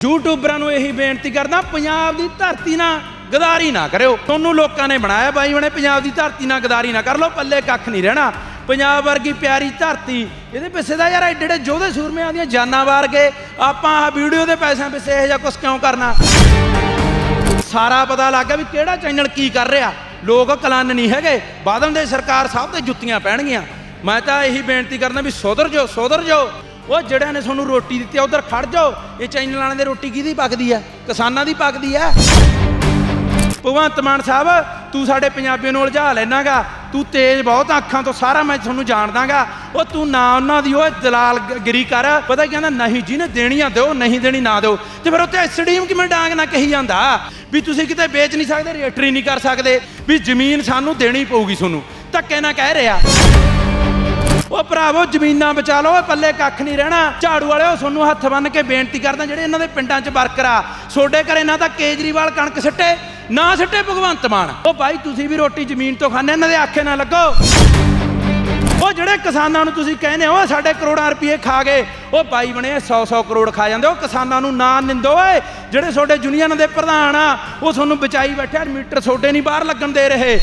ਯੂਟਿਊਬਰਾਂ ਨੂੰ ਇਹੀ ਬੇਨਤੀ ਕਰਦਾ, ਪੰਜਾਬ ਦੀ ਧਰਤੀ ਨਾਲ ਗਦਾਰੀ ਨਾ ਕਰਿਓ। ਤੁਹਾਨੂੰ ਲੋਕਾਂ ਨੇ ਬਣਾਇਆ ਬਾਈ ਬਣੇ ਪੰਜਾਬ ਦੀ ਧਰਤੀ ਨਾਲ ਗਦਾਰੀ ਨਾ ਕਰ ਲਓ, ਪੱਲੇ ਕੱਖ ਨਹੀਂ ਰਹਿਣਾ। ਪੰਜਾਬ ਵਰਗੀ ਪਿਆਰੀ ਧਰਤੀ, ਇਹਦੇ ਪਿੱਛੇ ਦਾ ਯਾਰ ਐਡੇ ਐਡੇ ਜੋਧੇ ਸੂਰਮਿਆਂ ਦੀਆਂ ਜਾਨਾਂ ਵਾਰ ਕੇ ਆਪਾਂ ਆ ਵੀਡੀਓ ਦੇ ਪੈਸਿਆਂ ਪਿੱਛੇ ਇਹ ਜਿਹਾ ਕੁਝ ਕਿਉਂ ਕਰਨਾ? ਸਾਰਾ ਪਤਾ ਲੱਗ ਗਿਆ ਵੀ ਕਿਹੜਾ ਚੈਨਲ ਕੀ ਕਰ ਰਿਹਾ। ਲੋਕ ਕਲੰਨ ਨਹੀਂ ਹੈਗੇ। ਬਾਦਲ ਦੇ ਸਰਕਾਰ ਸਾਹਿਬ ਤੇ ਜੁੱਤੀਆਂ ਪੈਣਗੀਆਂ। ਮੈਂ ਤਾਂ ਇਹੀ ਬੇਨਤੀ ਕਰਦਾ ਵੀ ਸੁਧਰ ਜਾਓ ਸੁਧਰ ਜਾਓ। ਉਹ ਜਿਹੜਿਆਂ ਨੇ ਤੁਹਾਨੂੰ ਰੋਟੀ ਦਿੱਤੀ ਆ, ਉਧਰ ਖੜ ਜਾਓ। ਇਹ ਚੈਨਲ ਵਾਲਿਆਂ ਦੇ ਰੋਟੀ ਕਿਹਦੀ ਪੱਕਦੀ ਆ? ਕਿਸਾਨਾਂ ਦੀ ਪੱਕਦੀ ਆ। ਭਗਵੰਤ ਮਾਨ ਸਾਹਿਬ, ਤੂੰ ਸਾਡੇ ਪੰਜਾਬੀਆਂ ਨੂੰ ਉਲਝਾ ਲੈਣਾਗਾ। ਤੂੰ ਤੇਜ਼ ਬਹੁਤ ਅੱਖਾਂ ਤੋਂ ਸਾਰਾ ਮੈਂ ਤੁਹਾਨੂੰ ਜਾਣਦਾਗਾ। ਉਹ ਤੂੰ ਨਾ ਉਹਨਾਂ ਦੀ, ਉਹ ਦਲਾਲ ਗ- ਕਰ। ਪਤਾ ਕਹਿੰਦਾ, ਨਹੀਂ ਜਿਹਨੇ ਦੇਣੀ ਆ ਦਿਓ, ਨਹੀਂ ਦੇਣੀ ਨਾ ਦਿਓ। ਤੇ ਫਿਰ ਉੱਥੇ ਐਸਡੀਐਮ ਕਿਵੇਂ ਡਾਂਗ ਨਾ ਕਹੀ ਜਾਂਦਾ? ਵੀ ਤੁਸੀਂ ਕਿਤੇ ਵੇਚ ਨਹੀਂ ਸਕਦੇ ਰਜਿਸਟਰੀ ਨਹੀਂ ਕਰ ਸਕਦੇ। ਵੀ ਜ਼ਮੀਨ ਸਾਨੂੰ ਦੇਣੀ ਪਊਗੀ ਤੁਹਾਨੂੰ। ਧੱਕੇ ਨਾ ਕਹਿ ਰਿਹਾ। ਉਹ ਭਰਾਵੋ, ਜ਼ਮੀਨਾਂ ਬਚਾ ਲਓ ਪੱਲੇ ਕੱਖ ਨਹੀਂ ਰਹਿਣਾ। ਝਾੜੂ ਵਾਲਿਓ ਤੁਹਾਨੂੰ ਹੱਥ ਬੰਨ ਕੇ ਬੇਨਤੀ ਕਰਦਾ, ਜਿਹੜੇ ਇਹਨਾਂ ਦੇ ਪਿੰਡਾਂ 'ਚ ਵਰਕਰ ਆ ਛੋਡੇ ਘਰੇ ਨਾ ਤਾਂ ਕੇਜਰੀਵਾਲ ਕਣਕ ਸਿੱਟੇ, ਨਾ ਸਿੱਟੇ ਭਗਵੰਤ ਮਾਨ। ਉਹ ਭਾਈ ਤੁਸੀਂ ਵੀ ਰੋਟੀ ਜ਼ਮੀਨ ਤੋਂ ਖਾਂਦੇ, ਇਹਨਾਂ ਦੇ ਆਖੇ ਨਾ ਲੱਗੋ। ਉਹ ਜਿਹੜੇ ਕਿਸਾਨਾਂ ਨੂੰ ਤੁਸੀਂ ਕਹਿੰਦੇ ਹੋ ਸਾਡੇ ਕਰੋੜਾਂ ਰੁਪਏ ਖਾ ਗਏ, ਉਹ ਬਾਈ ਬਣੇ 100 100 ਕਰੋੜ ਖਾ ਜਾਂਦੇ, ਉਹ ਕਿਸਾਨਾਂ ਨੂੰ ਨਾ ਨਿੰਦੋ, ਓਏ। ਜਿਹੜੇ ਤੁਹਾਡੇ ਯੂਨੀਅਨ ਦੇ ਪ੍ਰਧਾਨ ਆ, ਉਹ ਤੁਹਾਨੂੰ ਬਚਾਈ ਬੈਠੇ ਮੀਟਰ ਤੁਹਾਡੇ ਨਹੀਂ ਬਾਹਰ ਲੱਗਣ ਦੇ ਰਹੇ।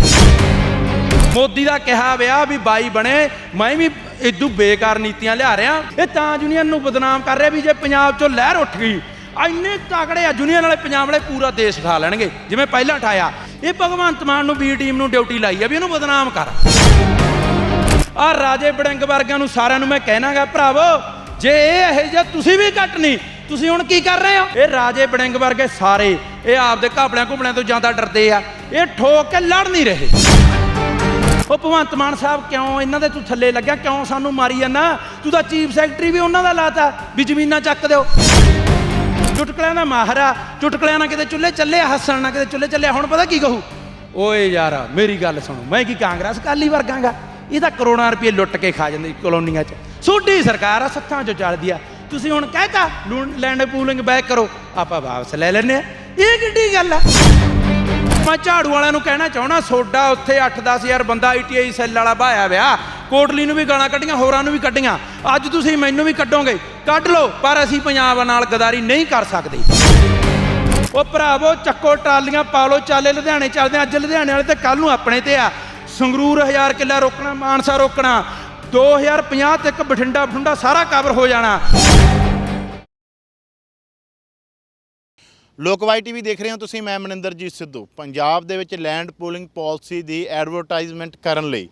ਮੋਦੀ ਦਾ ਕਿਹਾ ਵਿਆ ਵੀ ਬਾਈ ਬਣੇ, ਮੈਂ ਵੀ ਇਦੂ ਬੇਕਾਰ ਨੀਤੀਆਂ ਲਿਆ ਰਿਹਾ। ਇਹ ਤਾਂ ਯੂਨੀਅਨ ਨੂੰ ਬਦਨਾਮ ਕਰ ਰਿਹਾ ਵੀ ਜੇ ਪੰਜਾਬ ਚੋਂ ਲਹਿਰ ਉੱਠ ਗਈ, ਇੰਨੇ ਤਕੜੇ ਆ ਯੂਨੀਅਨ ਵਾਲੇ ਪੰਜਾਬ ਵਾਲੇ ਪੂਰਾ ਦੇਸ਼ ਉਠਾ ਲੈਣਗੇ, ਜਿਵੇਂ ਪਹਿਲਾਂ ਉਠਾਇਆ। ਇਹ ਭਗਵੰਤ ਮਾਨ ਨੂੰ ਬੀ ਟੀਮ ਨੂੰ ਡਿਊਟੀ ਲਾਈ ਆ ਵੀ ਇਹਨੂੰ ਬਦਨਾਮ ਕਰ। ਆ ਰਾਜੇ ਬੜਿੰਗ ਵਰਗਿਆਂ ਨੂੰ ਸਾਰਿਆਂ ਨੂੰ ਮੈਂ ਕਹਿਣਾਗਾ, ਭਰਾਵੋ, ਜੇ ਇਹ ਇਹ ਜਿਹਾ ਤੁਸੀਂ ਵੀ ਘੱਟ ਨਹੀਂ, ਤੁਸੀਂ ਹੁਣ ਕੀ ਕਰ ਰਹੇ ਹੋ? ਇਹ ਰਾਜੇ ਬੜਿੰਗ ਵਰਗੇ ਸਾਰੇ, ਇਹ ਆਪਦੇ ਘਾਪਲਿਆਂ ਘੁਪਲਿਆਂ ਤੋਂ ਜ਼ਿਆਦਾ ਡਰਦੇ ਆ, ਇਹ ਠੋਕ ਕੇ ਲੜ ਨਹੀਂ ਰਹੇ। ਉਹ ਭਗਵੰਤ ਮਾਨ ਸਾਹਿਬ ਕਿਉਂ ਇਹਨਾਂ ਦੇ ਤੂੰ ਥੱਲੇ ਲੱਗਿਆ? ਕਿਉਂ ਸਾਨੂੰ ਮਾਰੀ ਜਾਂਦਾ? ਤੂੰ ਤਾਂ ਚੀਫ ਸੈਕਟਰੀ ਵੀ ਉਹਨਾਂ ਦਾ ਲਾਤਾ। ਵੀ ਜ਼ਮੀਨਾਂ ਚੱਕ ਦਿਓ। ਚੁਟਕਲਿਆਂ ਦਾ ਮਾਹਰ ਆ ਚੁਟਕਲਿਆਂ ਨਾਲ ਕਿਤੇ ਚੁੱਲ੍ਹੇ ਚੱਲੇ, ਹੱਸਣ ਨਾਲ ਕਿਤੇ ਚੁੱਲ੍ਹੇ ਚੱਲੇ, ਹੁਣ ਪਤਾ ਕੀ ਕਹੂ? ਓਏ ਯਾਰ, ਮੇਰੀ ਗੱਲ ਸੁਣੋ, ਮੈਂ ਕੀ ਕਾਂਗਰਸ ਕਾਲੀ ਵਰਗਾਂਗਾ? ਇਹ ਤਾਂ ਕਰੋੜਾਂ ਰੁਪਏ ਲੁੱਟ ਕੇ ਖਾ ਜਾਂਦੇ ਕਲੋਨੀਆਂ 'ਚ। ਸੋਡੀ ਸਰਕਾਰ ਆ, ਸੱਥਾਂ 'ਚੋਂ ਚੱਲਦੀ ਆ। ਤੁਸੀਂ ਹੁਣ ਕਹਿਤਾ ਲੈਂਡ ਪੂਲਿੰਗ ਬੈਕ ਕਰੋ। ਆਪਾਂ ਵਾਪਸ ਲੈ ਲੈਨੇ ਆ। ਇਹ ਕਿੱਡੀ ਗੱਲ ਆ? ਮੈਂ ਝਾੜੂ ਵਾਲਿਆਂ ਨੂੰ ਕਹਿਣਾ ਚਾਹਣਾ ਸੋਡਾ ਉੱਥੇ 8-10000 ਬੰਦਾ ਆਈਟੀਆਈ ਸੈੱਲ ਵਾਲਾ ਬਾਇਆ ਵਿਆ ਕੋਟਲੀ ਨੂੰ ਵੀ ਗਾਲਾਂ ਕੱਢੀਆਂ, ਹੋਰਾਂ ਨੂੰ ਵੀ ਕੱਢੀਆਂ। ਅੱਜ ਤੁਸੀਂ ਮੈਨੂੰ ਵੀ ਕੱਢੋਗੇ। ਕੱਢ ਲਓ, ਪਰ ਅਸੀਂ ਪੰਜਾਬ ਨਾਲ ਗਦਾਰੀ ਨਹੀਂ ਕਰ ਸਕਦੇ। ਉਹ ਭਰਾਵੋ, ਚੱਕੋ ਟਰਾਲੀਆਂ ਪਾ ਲਓ, ਚਾਲੇ ਲੁਧਿਆਣੇ ਚੱਲਦੇ ਅੱਜ ਲੁਧਿਆਣੇ ਵਾਲੇ ਤੇ ਕੱਲ ਨੂੰ ਆਪਣੇ ਤੇ ਆ। ਸੰਗਰੂਰ 1000 ਕਿੱਲਾ ਰੋਕਣਾ, ਮਾਨਸਾ ਰੋਕਣਾ। 2050 ਤੱਕ ਬਠਿੰਡਾ ਬਠੁੰਡਾ ਸਾਰਾ ਕਵਰ ਹੋ ਜਾਣਾ। ਲੋਕਵਾਈ ਟੀਵੀ ਦੇਖ ਰਹੇ ਹੋ ਤੁਸੀਂ, ਮੈਂ ਮਨਿੰਦਰਜੀਤ ਸਿੱਧੂ। ਪੰਜਾਬ ਦੇ ਵਿੱਚ ਲੈਂਡ ਪੂਲਿੰਗ ਪਾਲਿਸੀ ਦੀ ਐਡਵਰਟਾਈਜ਼ਮੈਂਟ ਕਰਨ ਲਈ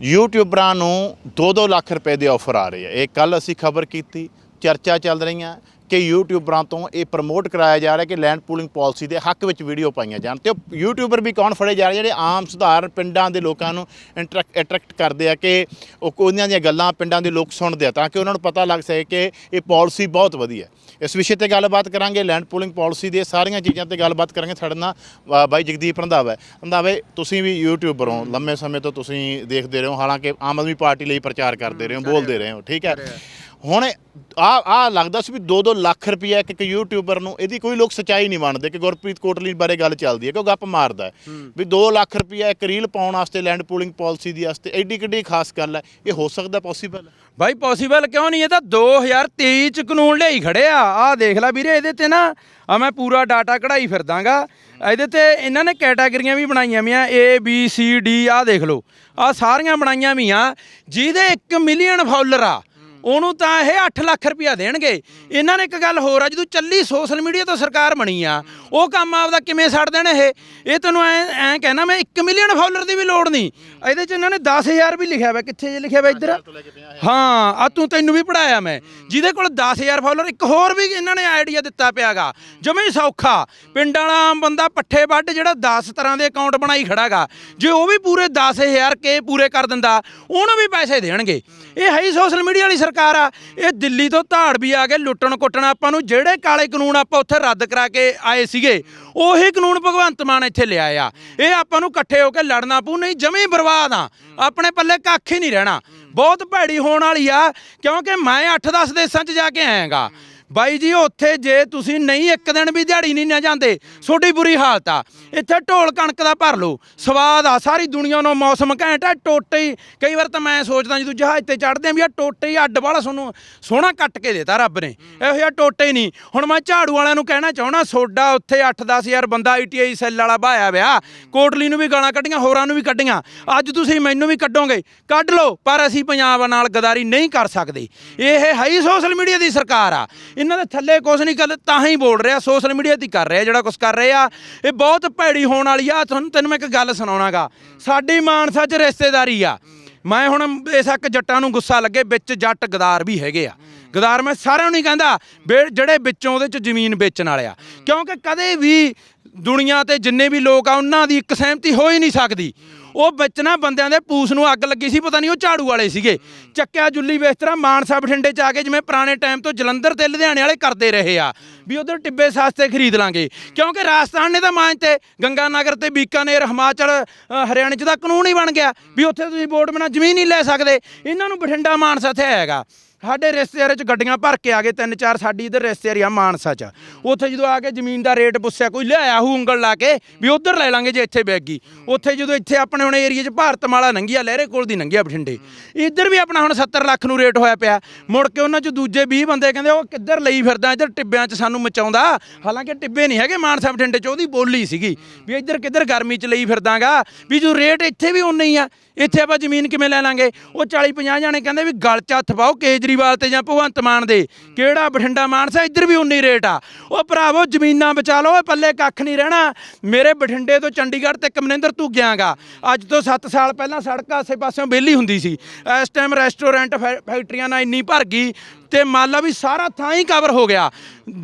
ਯੂਟਿਊਬਰਾਂ ਨੂੰ 2-2 ਲੱਖ ਰੁਪਏ ਦੇ ਆਫਰ ਆ ਰਹੇ ਆ। ਇਹ ਕੱਲ ਅਸੀਂ ਖਬਰ ਕੀਤੀ, ਚਰਚਾ ਚੱਲ ਰਹੀਆਂ। ਕਿ ਯੂਟਿਊਬਰਾਂ ਤੋਂ ਇਹ ਪ੍ਰਮੋਟ ਕਰਾਇਆ ਜਾ ਰਿਹਾ ਕਿ ਲੈਂਡ ਪੂਲਿੰਗ ਪਾਲਿਸੀ ਦੇ ਹੱਕ ਵਿੱਚ ਵੀਡੀਓ ਪਾਈਆਂ ਜਾਣ। ਤੇ ਉਹ ਯੂਟਿਊਬਰ ਵੀ ਕੌਣ ਫੜੇ ਜਾ ਰਹੇ ਜਿਹੜੇ ਆਮ ਸੁਧਾਰ ਪਿੰਡਾਂ ਦੇ ਲੋਕਾਂ ਨੂੰ ਅਟਰੈਕਟ ਕਰਦੇ ਆ ਕਿ ਉਹ ਉਹਨਾਂ ਦੀਆਂ ਗੱਲਾਂ ਪਿੰਡਾਂ ਦੇ ਲੋਕ ਸੁਣਦੇ ਆ ਤਾਂ ਕਿ ਉਹਨਾਂ ਨੂੰ ਪਤਾ ਲੱਗ ਸਕੇ ਕਿ ਇਹ ਪਾਲਿਸੀ ਬਹੁਤ ਵਧੀਆ ਇਸ ਵਿਸ਼ੇ ਤੇ ਗੱਲਬਾਤ ਕਰਾਂਗੇ। ਲੈਂਡ ਪੂਲਿੰਗ ਪਾਲਿਸੀ ਦੇ ਸਾਰੀਆਂ ਚੀਜ਼ਾਂ ਤੇ ਗੱਲਬਾਤ ਕਰਾਂਗੇ। ਸਾਡੇ ਨਾਲ ਬਾਈ ਜਗਦੀਪ ਰੰਧਾਵਾ ਹੈ। ਰੰਧਾਵੇ, ਤੁਸੀਂ ਵੀ ਯੂਟਿਊਬਰ ਹੋ। ਲੰਮੇ ਸਮੇਂ ਤੋਂ ਤੁਸੀਂ ਦੇਖਦੇ ਰਹੇ ਹੋ। ਹਾਲਾਂਕਿ ਆਮ ਆਦਮੀ ਪਾਰਟੀ ਲਈ ਪ੍ਰਚਾਰ ਕਰਦੇ ਰਹੇ ਹੋ, ਬੋਲਦੇ ਰਹੇ ਹੋ। ਠੀਕ ਹੈ? ਹੁਣ ਆ ਆ ਲੱਗਦਾ ਸੀ ਵੀ 2-2 ਲੱਖ ਰੁਪਏ ਇੱਕ ਇੱਕ ਯੂਟਿਊਬਰ ਨੂੰ ਇਹਦੀ ਕੋਈ ਲੋਕ ਸਚਾਈ ਨਹੀਂ ਮੰਨਦੇ ਕਿ ਗੁਰਪ੍ਰੀਤ ਕੋਟਲੀ ਬਾਰੇ ਗੱਲ ਚੱਲਦੀ ਹੈ ਕਿ ਉਹ ਗੱਪ ਮਾਰਦਾ ਹੈ। ਵੀ 2 ਲੱਖ ਰੁਪਏ ਇੱਕ ਰੀਲ ਪਾਉਣ ਵਾਸਤੇ ਲੈਂਡ ਪੂਲਿੰਗ ਪਾਲਿਸੀ ਦੀ ਵਾਸਤੇ ਐਡੀ ਕਿੱਡੀ ਖਾਸ ਗੱਲ ਹੈ। ਇਹ ਹੋ ਸਕਦਾ ਪੋਸੀਬਲ ਹੈ? ਭਾਈ ਪੋਸੀਬਲ ਕਿਉਂ ਨਹੀਂ? ਇਹ ਤਾਂ 2023 ਚ ਕਾਨੂੰਨ ਲਿਆਈ ਖੜੇ ਆ। ਆਹ ਦੇਖ ਲੈ ਵੀਰੇ ਇਹਦੇ ਤੇ ਨਾ ਆ ਮੈਂ ਪੂਰਾ ਡਾਟਾ ਕਢਾਈ ਫਿਰਦਾਗਾ। ਇਹਦੇ ਤੇ ਇਹਨਾਂ ਨੇ ਕੈਟਾਗਰੀਆਂ ਵੀ ਬਣਾਈਆਂ ਵੀਆਂ A B C D ਆਹ ਦੇਖ ਲਓ। ਆ ਸਾਰੀਆਂ ਬਣਾਈਆਂ ਵੀਆਂ ਜਿਹਦੇ 1 ਮਿਲੀਅਨ ਫਾਲੋਅਰ ਆ। ਉਹਨੂੰ ਤਾਂ ਇਹ 8 ਲੱਖ ਰੁਪਇਆ ਦੇਣਗੇ। ਇਹਨਾਂ ਨੇ ਇੱਕ ਗੱਲ ਹੋਰ ਆ ਜਦੋਂ ਚੱਲੀ ਸੋਸ਼ਲ ਮੀਡੀਆ ਤੋਂ ਸਰਕਾਰ ਬਣੀ ਆ ਉਹ ਕੰਮ ਆਪਦਾ ਕਿਵੇਂ ਛੱਡ ਦੇਣ ਇਹ? ਇਹ ਤੈਨੂੰ ਐ ਐ ਕਹਿਣਾ ਮੈਂ 1 ਮਿਲੀਅਨ ਫਾਲੋਅਰ ਦੀ ਵੀ ਲੋੜ ਨਹੀਂ। ਇਹਦੇ ਚ ਇਹਨਾਂ ਨੇ 10000 ਵੀ ਲਿਖਿਆ ਹੋਇਆ ਕਿੱਥੇ ਜੇ ਲਿਖਿਆ ਹੋਇਆ ਇੱਧਰ? ਹਾਂ ਆ ਤੂੰ ਤੈਨੂੰ ਵੀ ਪੜਾਇਆ ਮੈਂ। ਜਿਹਦੇ ਕੋਲ 10000 ਫਾਲੋਅਰ ਇੱਕ ਹੋਰ ਵੀ ਇਹਨਾਂ ਨੇ ਆਈਡੀਆ ਦਿੱਤਾ ਪਿਆਗਾ। ਜਮੇ ਸੌਖਾ। ਪਿੰਡ ਵਾਲਾ ਆਮ ਬੰਦਾ ਪੱਠੇ ਵੱਢ ਜਿਹੜਾ 10 ਤਰ੍ਹਾਂ ਦੇ ਅਕਾਊਂਟ ਬਣਾਈ ਖੜਾਗਾ। ਜੇ ਉਹ ਵੀ ਪੂਰੇ 10000 ਕੇ ਪੂਰੇ ਕਰ ਦਿੰਦਾ ਉਹਨੂੰ ਵੀ ਪੈਸੇ ਦੇਣਗੇ। ਇਹ ਹੈ ਹੀ ਸੋਸ਼ਲ ਮੀਡੀਆ ਵਾਲੀ ਸਰਕਾਰ ਆ, ਇਹ ਦਿੱਲੀ ਤੋਂ ਧਾੜ ਵੀ ਆ ਕੇ ਲੁੱਟਣ ਕੁੱਟਣ ਆਪਾਂ ਨੂੰ ਜਿਹੜੇ ਕਾਲੇ ਕਾਨੂੰਨ ਆਪਾਂ ਉੱਥੇ ਰੱਦ ਕਰਾ ਕੇ ਆਏ ਸੀਗੇ, ਉਹੀ ਕਾਨੂੰਨ ਭਗਵੰਤ ਮਾਨ ਇੱਥੇ ਲਿਆਇਆ ਆ। ਇਹ ਆਪਾਂ ਨੂੰ ਇਕੱਠੇ ਹੋ ਕੇ ਲੜਨਾ ਪਊ, ਨਹੀਂ ਜਮੀ ਬਰਬਾਦ ਆ। ਆਪਣੇ ਪੱਲੇ ਕੱਖ ਹੀ ਨਹੀਂ ਰਹਿਣਾ। ਬਹੁਤ ਭੈੜੀ ਹੋਣ ਵਾਲੀ ਆ, ਕਿਉਂਕਿ ਮੈਂ 8-10 ਦੇਸ਼ਾਂ 'ਚ ਜਾ ਕੇ ਆਇਆਗਾ। ਬਾਈ ਜੀ, ਉੱਥੇ ਜੇ ਤੁਸੀਂ ਨਹੀਂ ਇੱਕ ਦਿਨ ਵੀ ਦਿਹਾੜੀ ਨਹੀਂ ਨਾ ਜਾਂਦੇ, ਤੁਹਾਡੀ ਬੁਰੀ ਹਾਲਤ ਆ। ਇੱਥੇ ਢੋਲ ਕਣਕ ਦਾ ਭਰ ਲਓ। ਸਵਾਦ ਆ ਸਾਰੀ ਦੁਨੀਆ ਨੂੰ ਮੌਸਮ ਘੈਂਟ ਆ ਟੋਟੇ ਹੀ। ਕਈ ਵਾਰ ਤਾਂ ਮੈਂ ਸੋਚਦਾ ਜਦੋਂ ਜਹਾਜ਼ ਤੇ ਚੜਦੇ ਆ ਵੀ ਆ ਟੋਟੇ ਹੀ ਅੱਡ ਵਾਲਾ ਤੁਹਾਨੂੰ ਸੋਹਣਾ ਕੱਟ ਕੇ ਦੇਤਾ ਰੱਬ ਨੇ। ਇਹੋ ਜਿਹਾ ਟੋਟੇ ਹੀ ਨਹੀਂ। ਹੁਣ ਮੈਂ ਝਾੜੂ ਵਾਲਿਆਂ ਨੂੰ ਕਹਿਣਾ ਚਾਹਣਾ ਸੋਡਾ ਉੱਥੇ 8-10 ਹਜ਼ਾਰ ਬੰਦਾ ਆਈਟੀਆਈ ਸੈੱਲ ਵਾਲਾ ਬਾਇਆ ਵਿਆ। ਕੋਟਲੀ ਨੂੰ ਵੀ ਗਾਲਾਂ ਕੱਢੀਆਂ ਹੋਰਾਂ ਨੂੰ ਵੀ ਕੱਢੀਆਂ। ਅੱਜ ਤੁਸੀਂ ਮੈਨੂੰ ਵੀ ਕੱਢੋਗੇ ਕੱਢ ਲਓ ਪਰ ਅਸੀਂ ਪੰਜਾਬ ਨਾਲ ਗਦਾਰੀ ਨਹੀਂ ਕਰ ਸਕਦੇ। ਇਹ ਹੈ ਹੀ ਸੋਸ਼ਲ ਮੀਡੀਆ ਦੀ ਸਰਕਾਰ ਆ। ਇਹਨਾਂ ਦੇ ਥੱਲੇ ਕੁਝ ਨਹੀਂ ਕਰ ਤਾਂ ਹੀ ਬੋਲ ਰਿਹਾ ਸੋਸ਼ਲ ਮੀਡੀਆ ਦੀ ਕਰ ਰਿਹਾ ਜਿਹੜਾ ਕੁਝ ਕਰ ਰਹੇ। ਆ ਇਹ ਬਹੁਤ ਭੈੜੀ ਹੋਣ ਵਾਲੀ ਆ, ਤੁਹਾਨੂੰ ਤੈਨੂੰ ਮੈਂ ਇੱਕ ਗੱਲ ਸੁਣਾਉਣਾਗਾ। ਸਾਡੀ ਮਾਨਸਾ 'ਚ ਰਿਸ਼ਤੇਦਾਰੀ ਆ। ਮੈਂ ਹੁਣ ਬੇਸ਼ੱਕ ਜੱਟਾਂ ਨੂੰ ਗੁੱਸਾ ਲੱਗੇ, ਵਿੱਚ ਜੱਟ ਗਦਾਰ ਵੀ ਹੈਗੇ ਆ। ਗਦਾਰ ਮੈਂ ਸਾਰਿਆਂ ਨੂੰ ਨਹੀਂ ਕਹਿੰਦਾ, ਬੇ- ਜਿਹੜੇ ਵਿੱਚੋਂ ਉਹਦੇ 'ਚ ਜ਼ਮੀਨ ਵੇਚਣ ਵਾਲੇ ਆ। ਕਿਉਂਕਿ ਕਦੇ ਵੀ ਦੁਨੀਆ ਤੇ ਜਿੰਨੇ ਵੀ ਲੋਕ ਆ, ਉਹਨਾਂ ਦੀ ਇੱਕ ਸਹਿਮਤੀ ਹੋ ਹੀ ਨਹੀਂ ਸਕਦੀ। ਉਹ ਵਿੱਚ ਨਾ ਬੰਦਿਆਂ ਦੇ ਪੂਸ ਨੂੰ ਅੱਗ ਲੱਗੀ ਸੀ, ਪਤਾ ਨਹੀਂ ਉਹ ਝਾੜੂ ਵਾਲੇ ਸੀਗੇ। ਚੱਕਿਆ ਜੁੱਲੀ ਵੇਸਤਰਾ ਮਾਨਸਾ ਬਠਿੰਡੇ ਚ ਆ ਕੇ ਜਿਵੇਂ ਪੁਰਾਣੇ ਟਾਈਮ ਤੋਂ ਜਲੰਧਰ ਤੇ ਲੁਧਿਆਣੇ ਵਾਲੇ ਕਰਦੇ ਰਹੇ ਆ, ਵੀ ਉਧਰ ਟਿੱਬੇ ਸਸਤੇ ਖਰੀਦ ਲਾਂਗੇ। ਕਿਉਂਕਿ ਰਾਜਸਥਾਨ ਨੇ ਤਾਂ ਮਾਂਜ ਤੇ ਗੰਗਾ ਨਗਰ ਤੇ ਬੀਕਾਨੇਰ, ਹਿਮਾਚਲ ਹਰਿਆਣੇ ਚ ਤਾਂ ਕਾਨੂੰਨ ਹੀ ਬਣ ਗਿਆ, ਵੀ ਉੱਥੇ ਤੁਸੀਂ ਵੋਟ ਬਿਨਾਂ ਜ਼ਮੀਨ ਨਹੀਂ ਲੈ ਸਕਦੇ। ਇਹਨਾਂ ਨੂੰ ਬਠਿੰਡਾ ਮਾਨਸਾ ਤੇ ਹੈਗਾ। ਸਾਡੇ ਰਿਸ਼ਤੇਦਾਰਾਂ ਚ ਗੱਡੀਆਂ ਭਰ ਕੇ ਆ ਗਏ, ਤਿੰਨ ਚਾਰ ਸਾਡੀ ਇਧਰ ਰਿਸ਼ਤੇਦਾਰੀ ਆ ਮਾਨਸਾ ਚ। ਉੱਥੇ ਜਦੋਂ ਆ ਕੇ ਜ਼ਮੀਨ ਦਾ ਰੇਟ ਪੁੱਛਿਆ, ਕੋਈ ਲਿਆਇਆ ਹੂ ਉਂਗਲ ਲਾ ਕੇ ਵੀ ਉਧਰ ਲੈ ਲਾਂਗੇ ਜੇ ਇੱਥੇ ਬੈਗੀ ਉੱਥੇ ਜਦੋਂ ਇੱਥੇ ਆਪਣੇ ਹੁਣ ਏਰੀਆ 'ਚ ਭਾਰਤ ਮਾਲਾ ਨੰਗੀਆ ਲਹਿਰੇ ਕੋਲ ਦੀ ਨੰਗੀਆ ਬਠਿੰਡੇ। ਇੱਧਰ ਵੀ ਆਪਣਾ ਹੁਣ 70 ਲੱਖ ਨੂੰ ਰੇਟ ਹੋਇਆ ਪਿਆ। ਮੁੜ ਕੇ ਉਹਨਾਂ 'ਚ ਦੂਜੇ 20 ਬੰਦੇ ਕਹਿੰਦੇ, ਉਹ ਕਿੱਧਰ ਲਈ ਫਿਰਦਾ, ਇੱਧਰ ਟਿੱਬਿਆਂ 'ਚ ਸਾਨੂੰ ਮਚਾਉਂਦਾ। ਹਾਲਾਂਕਿ ਟਿੱਬੇ ਨਹੀਂ ਹੈਗੇ ਮਾਨਸਾ ਬਠਿੰਡੇ 'ਚ, ਉਹਦੀ ਬੋਲੀ ਸੀਗੀ ਵੀ ਇੱਧਰ ਕਿੱਧਰ ਗਰਮੀ 'ਚ ਲਈ ਫਿਰਦਾਗਾ, ਵੀ ਜੋ ਰੇਟ ਇੱਥੇ ਵੀ ਉਨਾ ਹੀ ਆ। ਇੱਥੇ ਆਪਾਂ ਜ਼ਮੀਨ ਕਿਵੇਂ ਲੈ ਲਾਂਗੇ? ਉਹ 40 50 ਜਾਣੇ ਕਹਿੰਦੇ ਵੀ ਗਲ 'ਚ ਹੱਥ ਪਾਓ ਕੇਜਰੀਵਾਲ ਤੇ ਜਾਂ ਭਗਵੰਤ ਮਾਨ ਦੇ। ਕਿਹੜਾ ਬਠਿੰਡਾ ਮਾਨਸਾ? ਇੱਧਰ ਵੀ ਉਨੀ ਰੇਟ ਆ। ਉਹ ਭਰਾਵੋ, ਜ਼ਮੀਨਾਂ ਬਚਾ ਲਓ, ਇਹ ਪੱਲੇ ਕੱਖ ਨਹੀਂ ਰਹਿਣਾ। ਮੇਰੇ ਬਠਿੰਡੇ ਤੋਂ ਚੰਡੀਗੜ੍ਹ ਤੇ ਕਮਨਿੰਦਰ ਤੂੰ ਗਿਆਗਾ। ਅੱਜ ਤੋਂ 7 ਸਾਲ ਪਹਿਲਾਂ ਸੜਕ ਆਸੇ ਪਾਸਿਓਂ ਵਿਹਲੀ ਹੁੰਦੀ ਸੀ। ਇਸ ਟਾਈਮ ਰੈਸਟੋਰੈਂਟ ਫੈ- ਫੈਕਟਰੀਆਂ ਨਾਲ ਇੰਨੀ ਭਰ ਗਈ। ਤੇ ਮੰਨ ਲਾ ਵੀ ਸਾਰਾ ਥਾਂ ਹੀ ਕਵਰ ਹੋ ਗਿਆ।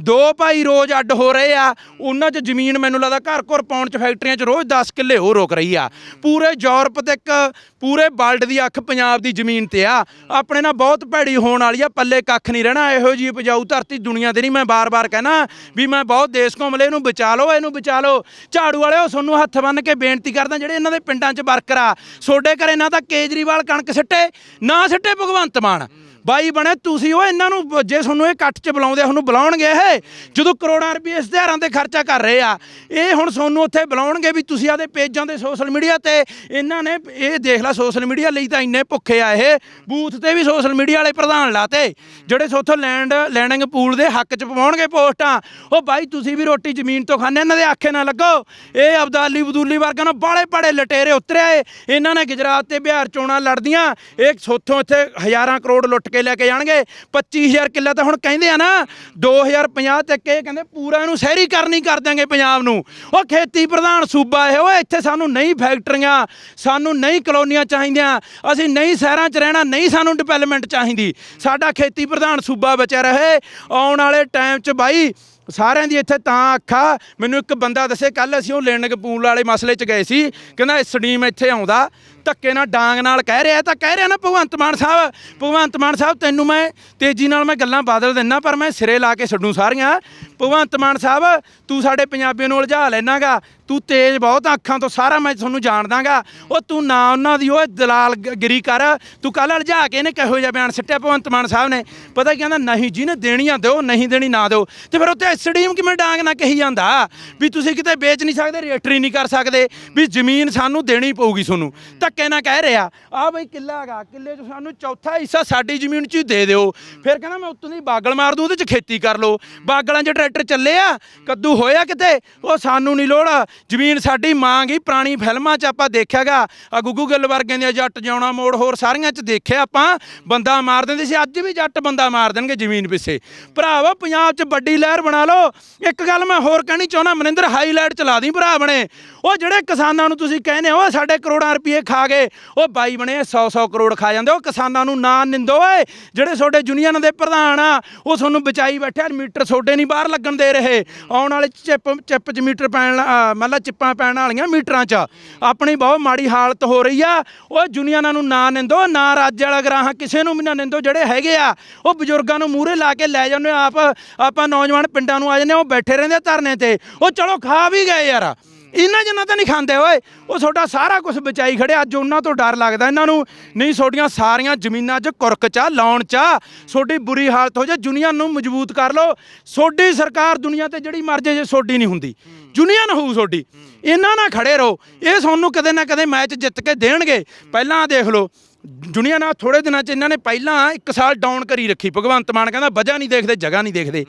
ਦੋ ਭਾਈ ਰੋਜ਼ ਅੱਡ ਹੋ ਰਹੇ ਆ, ਉਹਨਾਂ 'ਚ ਜ਼ਮੀਨ ਮੈਨੂੰ ਲੱਗਦਾ ਘਰ ਘਰ ਪਾਉਣ 'ਚ ਫੈਕਟਰੀਆਂ 'ਚ ਰੋਜ਼ 10 ਕਿੱਲੇ ਹੋਰ ਰੋਕ ਰਹੀ ਆ। ਪੂਰੇ ਯੂਰਪ ਤੇ ਇੱਕ, ਪੂਰੇ ਵਰਲਡ ਦੀ ਅੱਖ ਪੰਜਾਬ ਦੀ ਜ਼ਮੀਨ ਤੇ ਆ। ਆਪਣੇ ਨਾਲ ਬਹੁਤ ਭੈੜੀ ਹੋਣ ਵਾਲੀ ਆ, ਪੱਲੇ ਕੱਖ ਨਹੀਂ ਰਹਿਣਾ, ਇਹੋ ਜੀ ਉਪਜਾਊ ਧਰਤੀ ਦੁਨੀਆ ਦੇ ਨਹੀਂ ਮੈਂ ਬਾਰ-ਬਾਰ ਕਹਿਣਾ ਵੀ ਮੈਂ ਬਹੁਤ ਦੇਸ਼ ਘੁੰਮ ਲਏ, ਇਹਨੂੰ ਬਚਾ ਲਓ, ਇਹਨੂੰ ਬਚਾ ਲਓ। ਝਾੜੂ ਵਾਲਿਓ ਤੁਹਾਨੂੰ ਹੱਥ ਬੰਨ ਕੇ ਬੇਨਤੀ ਕਰਦਾ ਜਿਹੜੇ ਇਹਨਾਂ ਦੇ ਪਿੰਡਾਂ 'ਚ ਵਰਕਰ ਆ, ਸੋਡੇ ਘਰੇ ਨਾ ਤਾਂ ਕੇਜਰੀਵਾਲ ਕਣਕ ਸਿੱਟੇ, ਨਾ ਸਿੱਟੇ ਭਗਵੰਤ ਮਾਨ। ਬਾਈ ਬਣੇ ਤੁਸੀਂ ਉਹ ਇਹਨਾਂ ਨੂੰ ਜੇ ਤੁਹਾਨੂੰ ਇਹ ਇਕੱਠ 'ਚ ਬੁਲਾਉਂਦੇ ਆ, ਤੁਹਾਨੂੰ ਬੁਲਾਉਣਗੇ ਇਹ? ਜਦੋਂ ਕਰੋੜਾਂ ਰੁਪਏ ਇਸ਼ਤਿਹਾਰਾਂ ਤੇ ਖਰਚਾ ਕਰ ਰਹੇ ਆ ਇਹ ਹੁਣ ਤੁਹਾਨੂੰ ਉੱਥੇ ਬੁਲਾਉਣਗੇ ਵੀ ਤੁਸੀਂ ਆਦੇ ਪੇਜਾਂ ਤੇ ਸੋਸ਼ਲ ਮੀਡੀਆ ਤੇ ਇਹਨਾਂ ਨੇ ਇਹ ਦੇਖ ਲਾ ਸੋਸ਼ਲ ਮੀਡੀਆ ਲਈ ਤਾਂ ਇੰਨੇ ਭੁੱਖੇ ਆ ਇਹ ਬੂਥ ਤੇ ਵੀ ਸੋਸ਼ਲ ਮੀਡੀਆ ਵਾਲੇ ਪ੍ਰਧਾਨ ਲਾਤੇ ਜਿਹੜੇ ਸੋਥੋਂ ਲੈਂਡ ਲੈਂਡਿੰਗ ਪੂਲ ਦੇ ਹੱਕ 'ਚ ਪਵਾਉਣਗੇ ਪੋਸਟਾਂ। ਉਹ ਬਾਈ ਤੁਸੀਂ ਵੀ ਰੋਟੀ ਜ਼ਮੀਨ ਤੋਂ ਖਾਂਦੇ ਇਹਨਾਂ ਦੇ ਆਖੇ ਨਾ ਲੱਗੋ। ਇਹ ਅਬਦਾਲੀ ਬਦੂਲੀ ਵਰਗਾ ਨੂੰ ਬਾਲੇ ਪੜੇ ਲਟੇਰੇ ਉਤਰਿਆ ਏ। ਇਹਨਾਂ ਨੇ ਗੁਜਰਾਤ ਤੇ ਬਿਹਾਰ ਚੋਣਾਂ ਲੜਦੀਆਂ ਇਹ ਸੋਥੋਂ ਇੱਥੇ ਹਜ਼ਾਰਾਂ ਕਰੋੜ ਲੁੱਟ ਕੇ ਲੈ ਕੇ ਜਾਣਗੇ। 25000 ਕਿੱਲਾ ਤਾਂ ਹੁਣ ਕਹਿੰਦੇ ਆ ਨਾ 2050 ਤੱਕ ਇਹ ਕਹਿੰਦੇ ਪੂਰਾ ਇਹਨੂੰ ਸ਼ਹਿਰੀ ਕਰਨੀ ਕਰ ਦਾਂਗੇ ਪੰਜਾਬ ਨੂੰ। ਉਹ ਖੇਤੀ ਪ੍ਰਧਾਨ ਸੂਬਾ ਇਹ, ਓਏ ਇੱਥੇ ਸਾਨੂੰ ਨਹੀਂ ਫੈਕਟਰੀਆਂ, ਸਾਨੂੰ ਨਹੀਂ ਕਲੋਨੀਆਂ ਚਾਹੀਦੀਆਂ। ਅਸੀਂ ਨਹੀਂ ਸ਼ਹਿਰਾਂ 'ਚ ਰਹਿਣਾ, ਨਹੀਂ ਸਾਨੂੰ ਡਿਵੈਲਪਮੈਂਟ ਚਾਹੀਦੀ। ਸਾਡਾ ਖੇਤੀ ਪ੍ਰਧਾਨ ਸੂਬਾ ਬਚਿਆ ਰਹੇ। ਆਉਣ ਵਾਲੇ ਟਾਈਮ 'ਚ ਬਾਈ ਸਾਰਿਆਂ ਦੀ ਇੱਥੇ ਤਾਂ ਅੱਖਾ, ਮੈਨੂੰ ਇੱਕ ਬੰਦਾ ਦੱਸੇ ਕੱਲ ਅਸੀਂ ਉਹ ਲੈਣ ਕਪੂਲ ਵਾਲੇ ਮਸਲੇ 'ਚ ਗਏ ਸੀ, ਕਹਿੰਦਾ ਸਟੀਮ ਇੱਥੇ ਆਉਂਦਾ, ਧੱਕੇ ਨਾਲ ਡਾਂਗ ਨਾਲ ਕਹਿ ਰਿਹਾ ਤਾਂ ਕਹਿ ਰਿਹਾ ਨਾ ਭਗਵੰਤ ਮਾਨ ਸਾਹਿਬ, ਭਗਵੰਤ ਮਾਨ ਸਾਹਿਬ ਤੈਨੂੰ ਮੈਂ ਤੇਜ਼ੀ ਨਾਲ ਮੈਂ ਗੱਲਾਂ ਬਦਲ ਦਿੰਨਾ, ਪਰ ਮੈਂ ਸਿਰੇ ਲਾ ਕੇ ਛੱਡੂ ਸਾਰੀਆਂ। ਭਗਵੰਤ ਮਾਨ ਸਾਹਿਬ, ਤੂੰ ਸਾਡੇ ਪੰਜਾਬੀਆਂ ਨੂੰ ਉਲਝਾ ਲੈਣਾਗਾ ਤੂੰ ਤੇਜ਼ ਬਹੁਤ ਅੱਖਾਂ ਤੋਂ ਸਾਰਾ ਮੈਂ ਤੁਹਾਨੂੰ ਜਾਣਦਾਗਾ ਉਹ ਤੂੰ ਨਾ ਉਹਨਾਂ ਦੀ ਉਹ ਦਲਾਲ ਗ- ਕਰ। ਤੂੰ ਕੱਲ ਉਲਝਾ ਕੇ ਇਹਨੇ ਕਿਹੋ ਜਿਹਾ ਬਿਆਨ ਸਿੱਟਿਆ ਭਗਵੰਤ ਮਾਨ ਸਾਹਿਬ ਨੇ? ਪਤਾ ਕੀ ਕਹਿੰਦਾ, ਨਹੀਂ ਜਿਹਨੇ ਦੇਣੀ ਆ ਦਿਓ, ਨਹੀਂ ਦੇਣੀ ਨਾ ਦਿਓ। ਤੇ ਫਿਰ ਉੱਤੇ ਐਸਡੀਐਮ ਕਿਵੇਂ ਡਾਂਗ ਨਾ ਕਹੀ ਜਾਂਦਾ? ਵੀ ਤੁਸੀਂ ਕਿਤੇ ਵੇਚ ਨਹੀਂ ਸਕਦੇ, ਰਜਿਸਟਰੀ ਨਹੀਂ ਕਰ ਸਕਦੇ, ਵੀ ਜ਼ਮੀਨ ਸਾਨੂੰ ਦੇਣੀ ਪਊਗੀ ਤੁਹਾਨੂੰ। ਧੱਕੇ ਨਾ ਕਹਿ ਰਿਹਾ, ਆ ਬਈ ਕਿੱਲਾ ਹੈਗਾ, ਕਿੱਲੇ 'ਚ ਸਾਨੂੰ ਚੌਥਾ ਹਿੱਸਾ ਸਾਡੀ ਜ਼ਮੀਨ 'ਚ ਹੀ ਦੇ ਦਿਓ। ਫਿਰ ਕਹਿੰਦਾ, ਮੈਂ ਉੱਤੋਂ ਦੀ ਬਾਗਲ ਮਾਰ ਦੂੰ, ਉਹਦੇ 'ਚ ਖੇਤੀ ਕਰ ਲਓ। ਬਾਗਲਾਂ 'ਚ ਟਰੈਕਟਰ ਚੱਲੇ ਆ, ਕੱਦੂ ਹੋਇਆ ਕਿਤੇ, ਉਹ ਸਾਨੂੰ ਨਹੀਂ ਲੋੜ। ਜ਼ਮੀਨ ਸਾਡੀ ਮਾਂ ਗਈ, ਪੁਰਾਣੀ ਫਿਲਮਾਂ 'ਚ ਆਪਾਂ ਦੇਖਿਆਗਾ। ਆ ਗੁੱਗੂ ਗਿੱਲ ਵਰਗਿਆਂ ਦੀਆਂ ਜੱਟ ਜਾਉਣਾ ਮੋੜ ਹੋਰ ਸਾਰੀਆਂ 'ਚ ਦੇਖਿਆ ਆਪਾਂ, ਬੰਦਾ ਮਾਰ ਦਿੰਦੇ ਸੀ, ਅੱਜ ਵੀ ਜੱਟ ਬੰਦਾ ਮਾਰ ਦੇਣਗੇ ਜ਼ਮੀਨ ਪਿੱਛੇ। ਭਰਾਵਾ, ਪੰਜਾਬ 'ਚ ਵੱਡੀ ਲਹਿਰ ਬਣਾ ਲਓ। ਇੱਕ ਗੱਲ ਮੈਂ ਹੋਰ ਕਹਿਣੀ ਚਾਹੁੰਦਾ, ਮਨਿੰਦਰ ਹਾਈਲਾਈਟ ਚਲਾ ਦੀ ਭਰਾ ਬਣੇ। ਉਹ ਜਿਹੜੇ ਕਿਸਾਨਾਂ ਨੂੰ ਤੁਸੀਂ ਕਹਿੰਦੇ ਹੋ ਸਾਡੇ ਕਰੋੜਾਂ ਰੁਪਏ ਖਾ ਗਏ, ਉਹ ਬਾਈ ਬਣੇ 100 100 ਕਰੋੜ ਖਾ ਜਾਂਦੇ। ਉਹ ਕਿਸਾਨਾਂ ਨੂੰ ਨਾ ਨਿੰਦੋ ਓਏ, ਜਿਹੜੇ ਤੁਹਾਡੇ ਯੂਨੀਅਨ ਦੇ ਪ੍ਰਧਾਨ ਆ, ਉਹ ਤੁਹਾਨੂੰ ਬਚਾਈ ਬੈਠਿਆ ਮੀਟਰ ਤੁਹਾਡੇ ਨਹੀਂ ਬਾਹਰ ਲੱਗਣ ਦੇ ਰਹੇ। ਆਉਣ ਵਾਲੇ ਚਿੱਪ ਚਿੱਪ 'ਚ ਮੀਟਰ ਪੈਣ ਅਹ ਮਤਲਬ ਚਿੱਪਾਂ ਪੈਣ ਵਾਲੀਆਂ ਮੀਟਰਾਂ 'ਚ। ਆਪਣੀ ਬਹੁਤ ਮਾੜੀ ਹਾਲਤ ਹੋ ਰਹੀ ਆ। ਉਹ ਯੂਨੀਅਨਾਂ ਨੂੰ ਨਾ ਨਿੰਦੋ ਨਾ ਰਾਜ ਵਾਲਾ ਗਰਾਹਾਂ ਕਿਸੇ ਨੂੰ ਵੀ ਨਾ ਨਿੰਦੋ ਜਿਹੜੇ ਹੈਗੇ ਆ। ਉਹ ਬਜ਼ੁਰਗਾਂ ਨੂੰ ਮੂਹਰੇ ਲਾ ਕੇ ਲੈ ਜਾਂਦੇ ਆਪ ਆਪਾਂ ਨੌਜਵਾਨ ਪਿੰਡਾਂ ਨੂੰ ਆ ਜਾਂਦੇ ਆ, ਉਹ ਬੈਠੇ ਰਹਿੰਦੇ ਆ ਧਰਨੇ ਤੇ। ਉਹ ਚਲੋ ਖਾ ਵੀ ਗਏ ਯਾਰ। ਇਹਨਾਂ ਜਨਾਂ ਤਾਂ ਨਹੀਂ ਖਾਂਦੇ, ਓਏ। ਉਹ ਤੁਹਾਡਾ ਸਾਰਾ ਕੁਝ ਬਚਾਈ ਖੜੇ ਅੱਜ ਉਹਨਾਂ ਤੋਂ ਡਰ ਲੱਗਦਾ। ਇਹਨਾਂ ਨੂੰ ਨਹੀਂ, ਤੁਹਾਡੀਆਂ ਸਾਰੀਆਂ ਜ਼ਮੀਨਾਂ 'ਚ ਕੁਰਕ 'ਚ ਲਾਉਣ 'ਚ ਆ। ਤੁਹਾਡੀ ਬੁਰੀ ਹਾਲਤ ਹੋ ਜਾ ਯੂਨੀਅਨ ਨੂੰ ਮਜ਼ਬੂਤ ਕਰ ਲਓ। ਤੁਹਾਡੀ ਸਰਕਾਰ ਦੁਨੀਆ ਤੇ ਜਿਹੜੀ ਮਰ ਜੇ ਜੇ ਤੁਹਾਡੀ ਨਹੀਂ ਹੁੰਦੀ। ਯੂਨੀਅਨ ਹੋਊ ਤੁਹਾਡੀ। ਇਹਨਾਂ ਨਾਲ ਖੜੇ ਰਹੋ। ਇਹ ਤੁਹਾਨੂੰ ਕਦੇ ਨਾ ਕਦੇ ਮੈਚ ਜਿੱਤ ਕੇ ਦੇਣਗੇ। ਪਹਿਲਾਂ ਦੇਖ ਲਓ। ਦੁਨੀਆ ਨਾਲ ਥੋੜੇ ਦਿਨਾਂ ਚ ਇਹਨਾਂ ਨੇ ਪਹਿਲਾਂ ਇੱਕ ਸਾਲ ਡਾਊਨ ਕਰੀ ਰੱਖੀ। ਭਗਵੰਤ ਮਾਨ ਕਹਿੰਦਾ, ਵਜ੍ਹਾ ਨਹੀਂ ਦੇਖਦੇ, ਜਗ੍ਹਾ ਨਹੀਂ ਦੇਖਦੇ।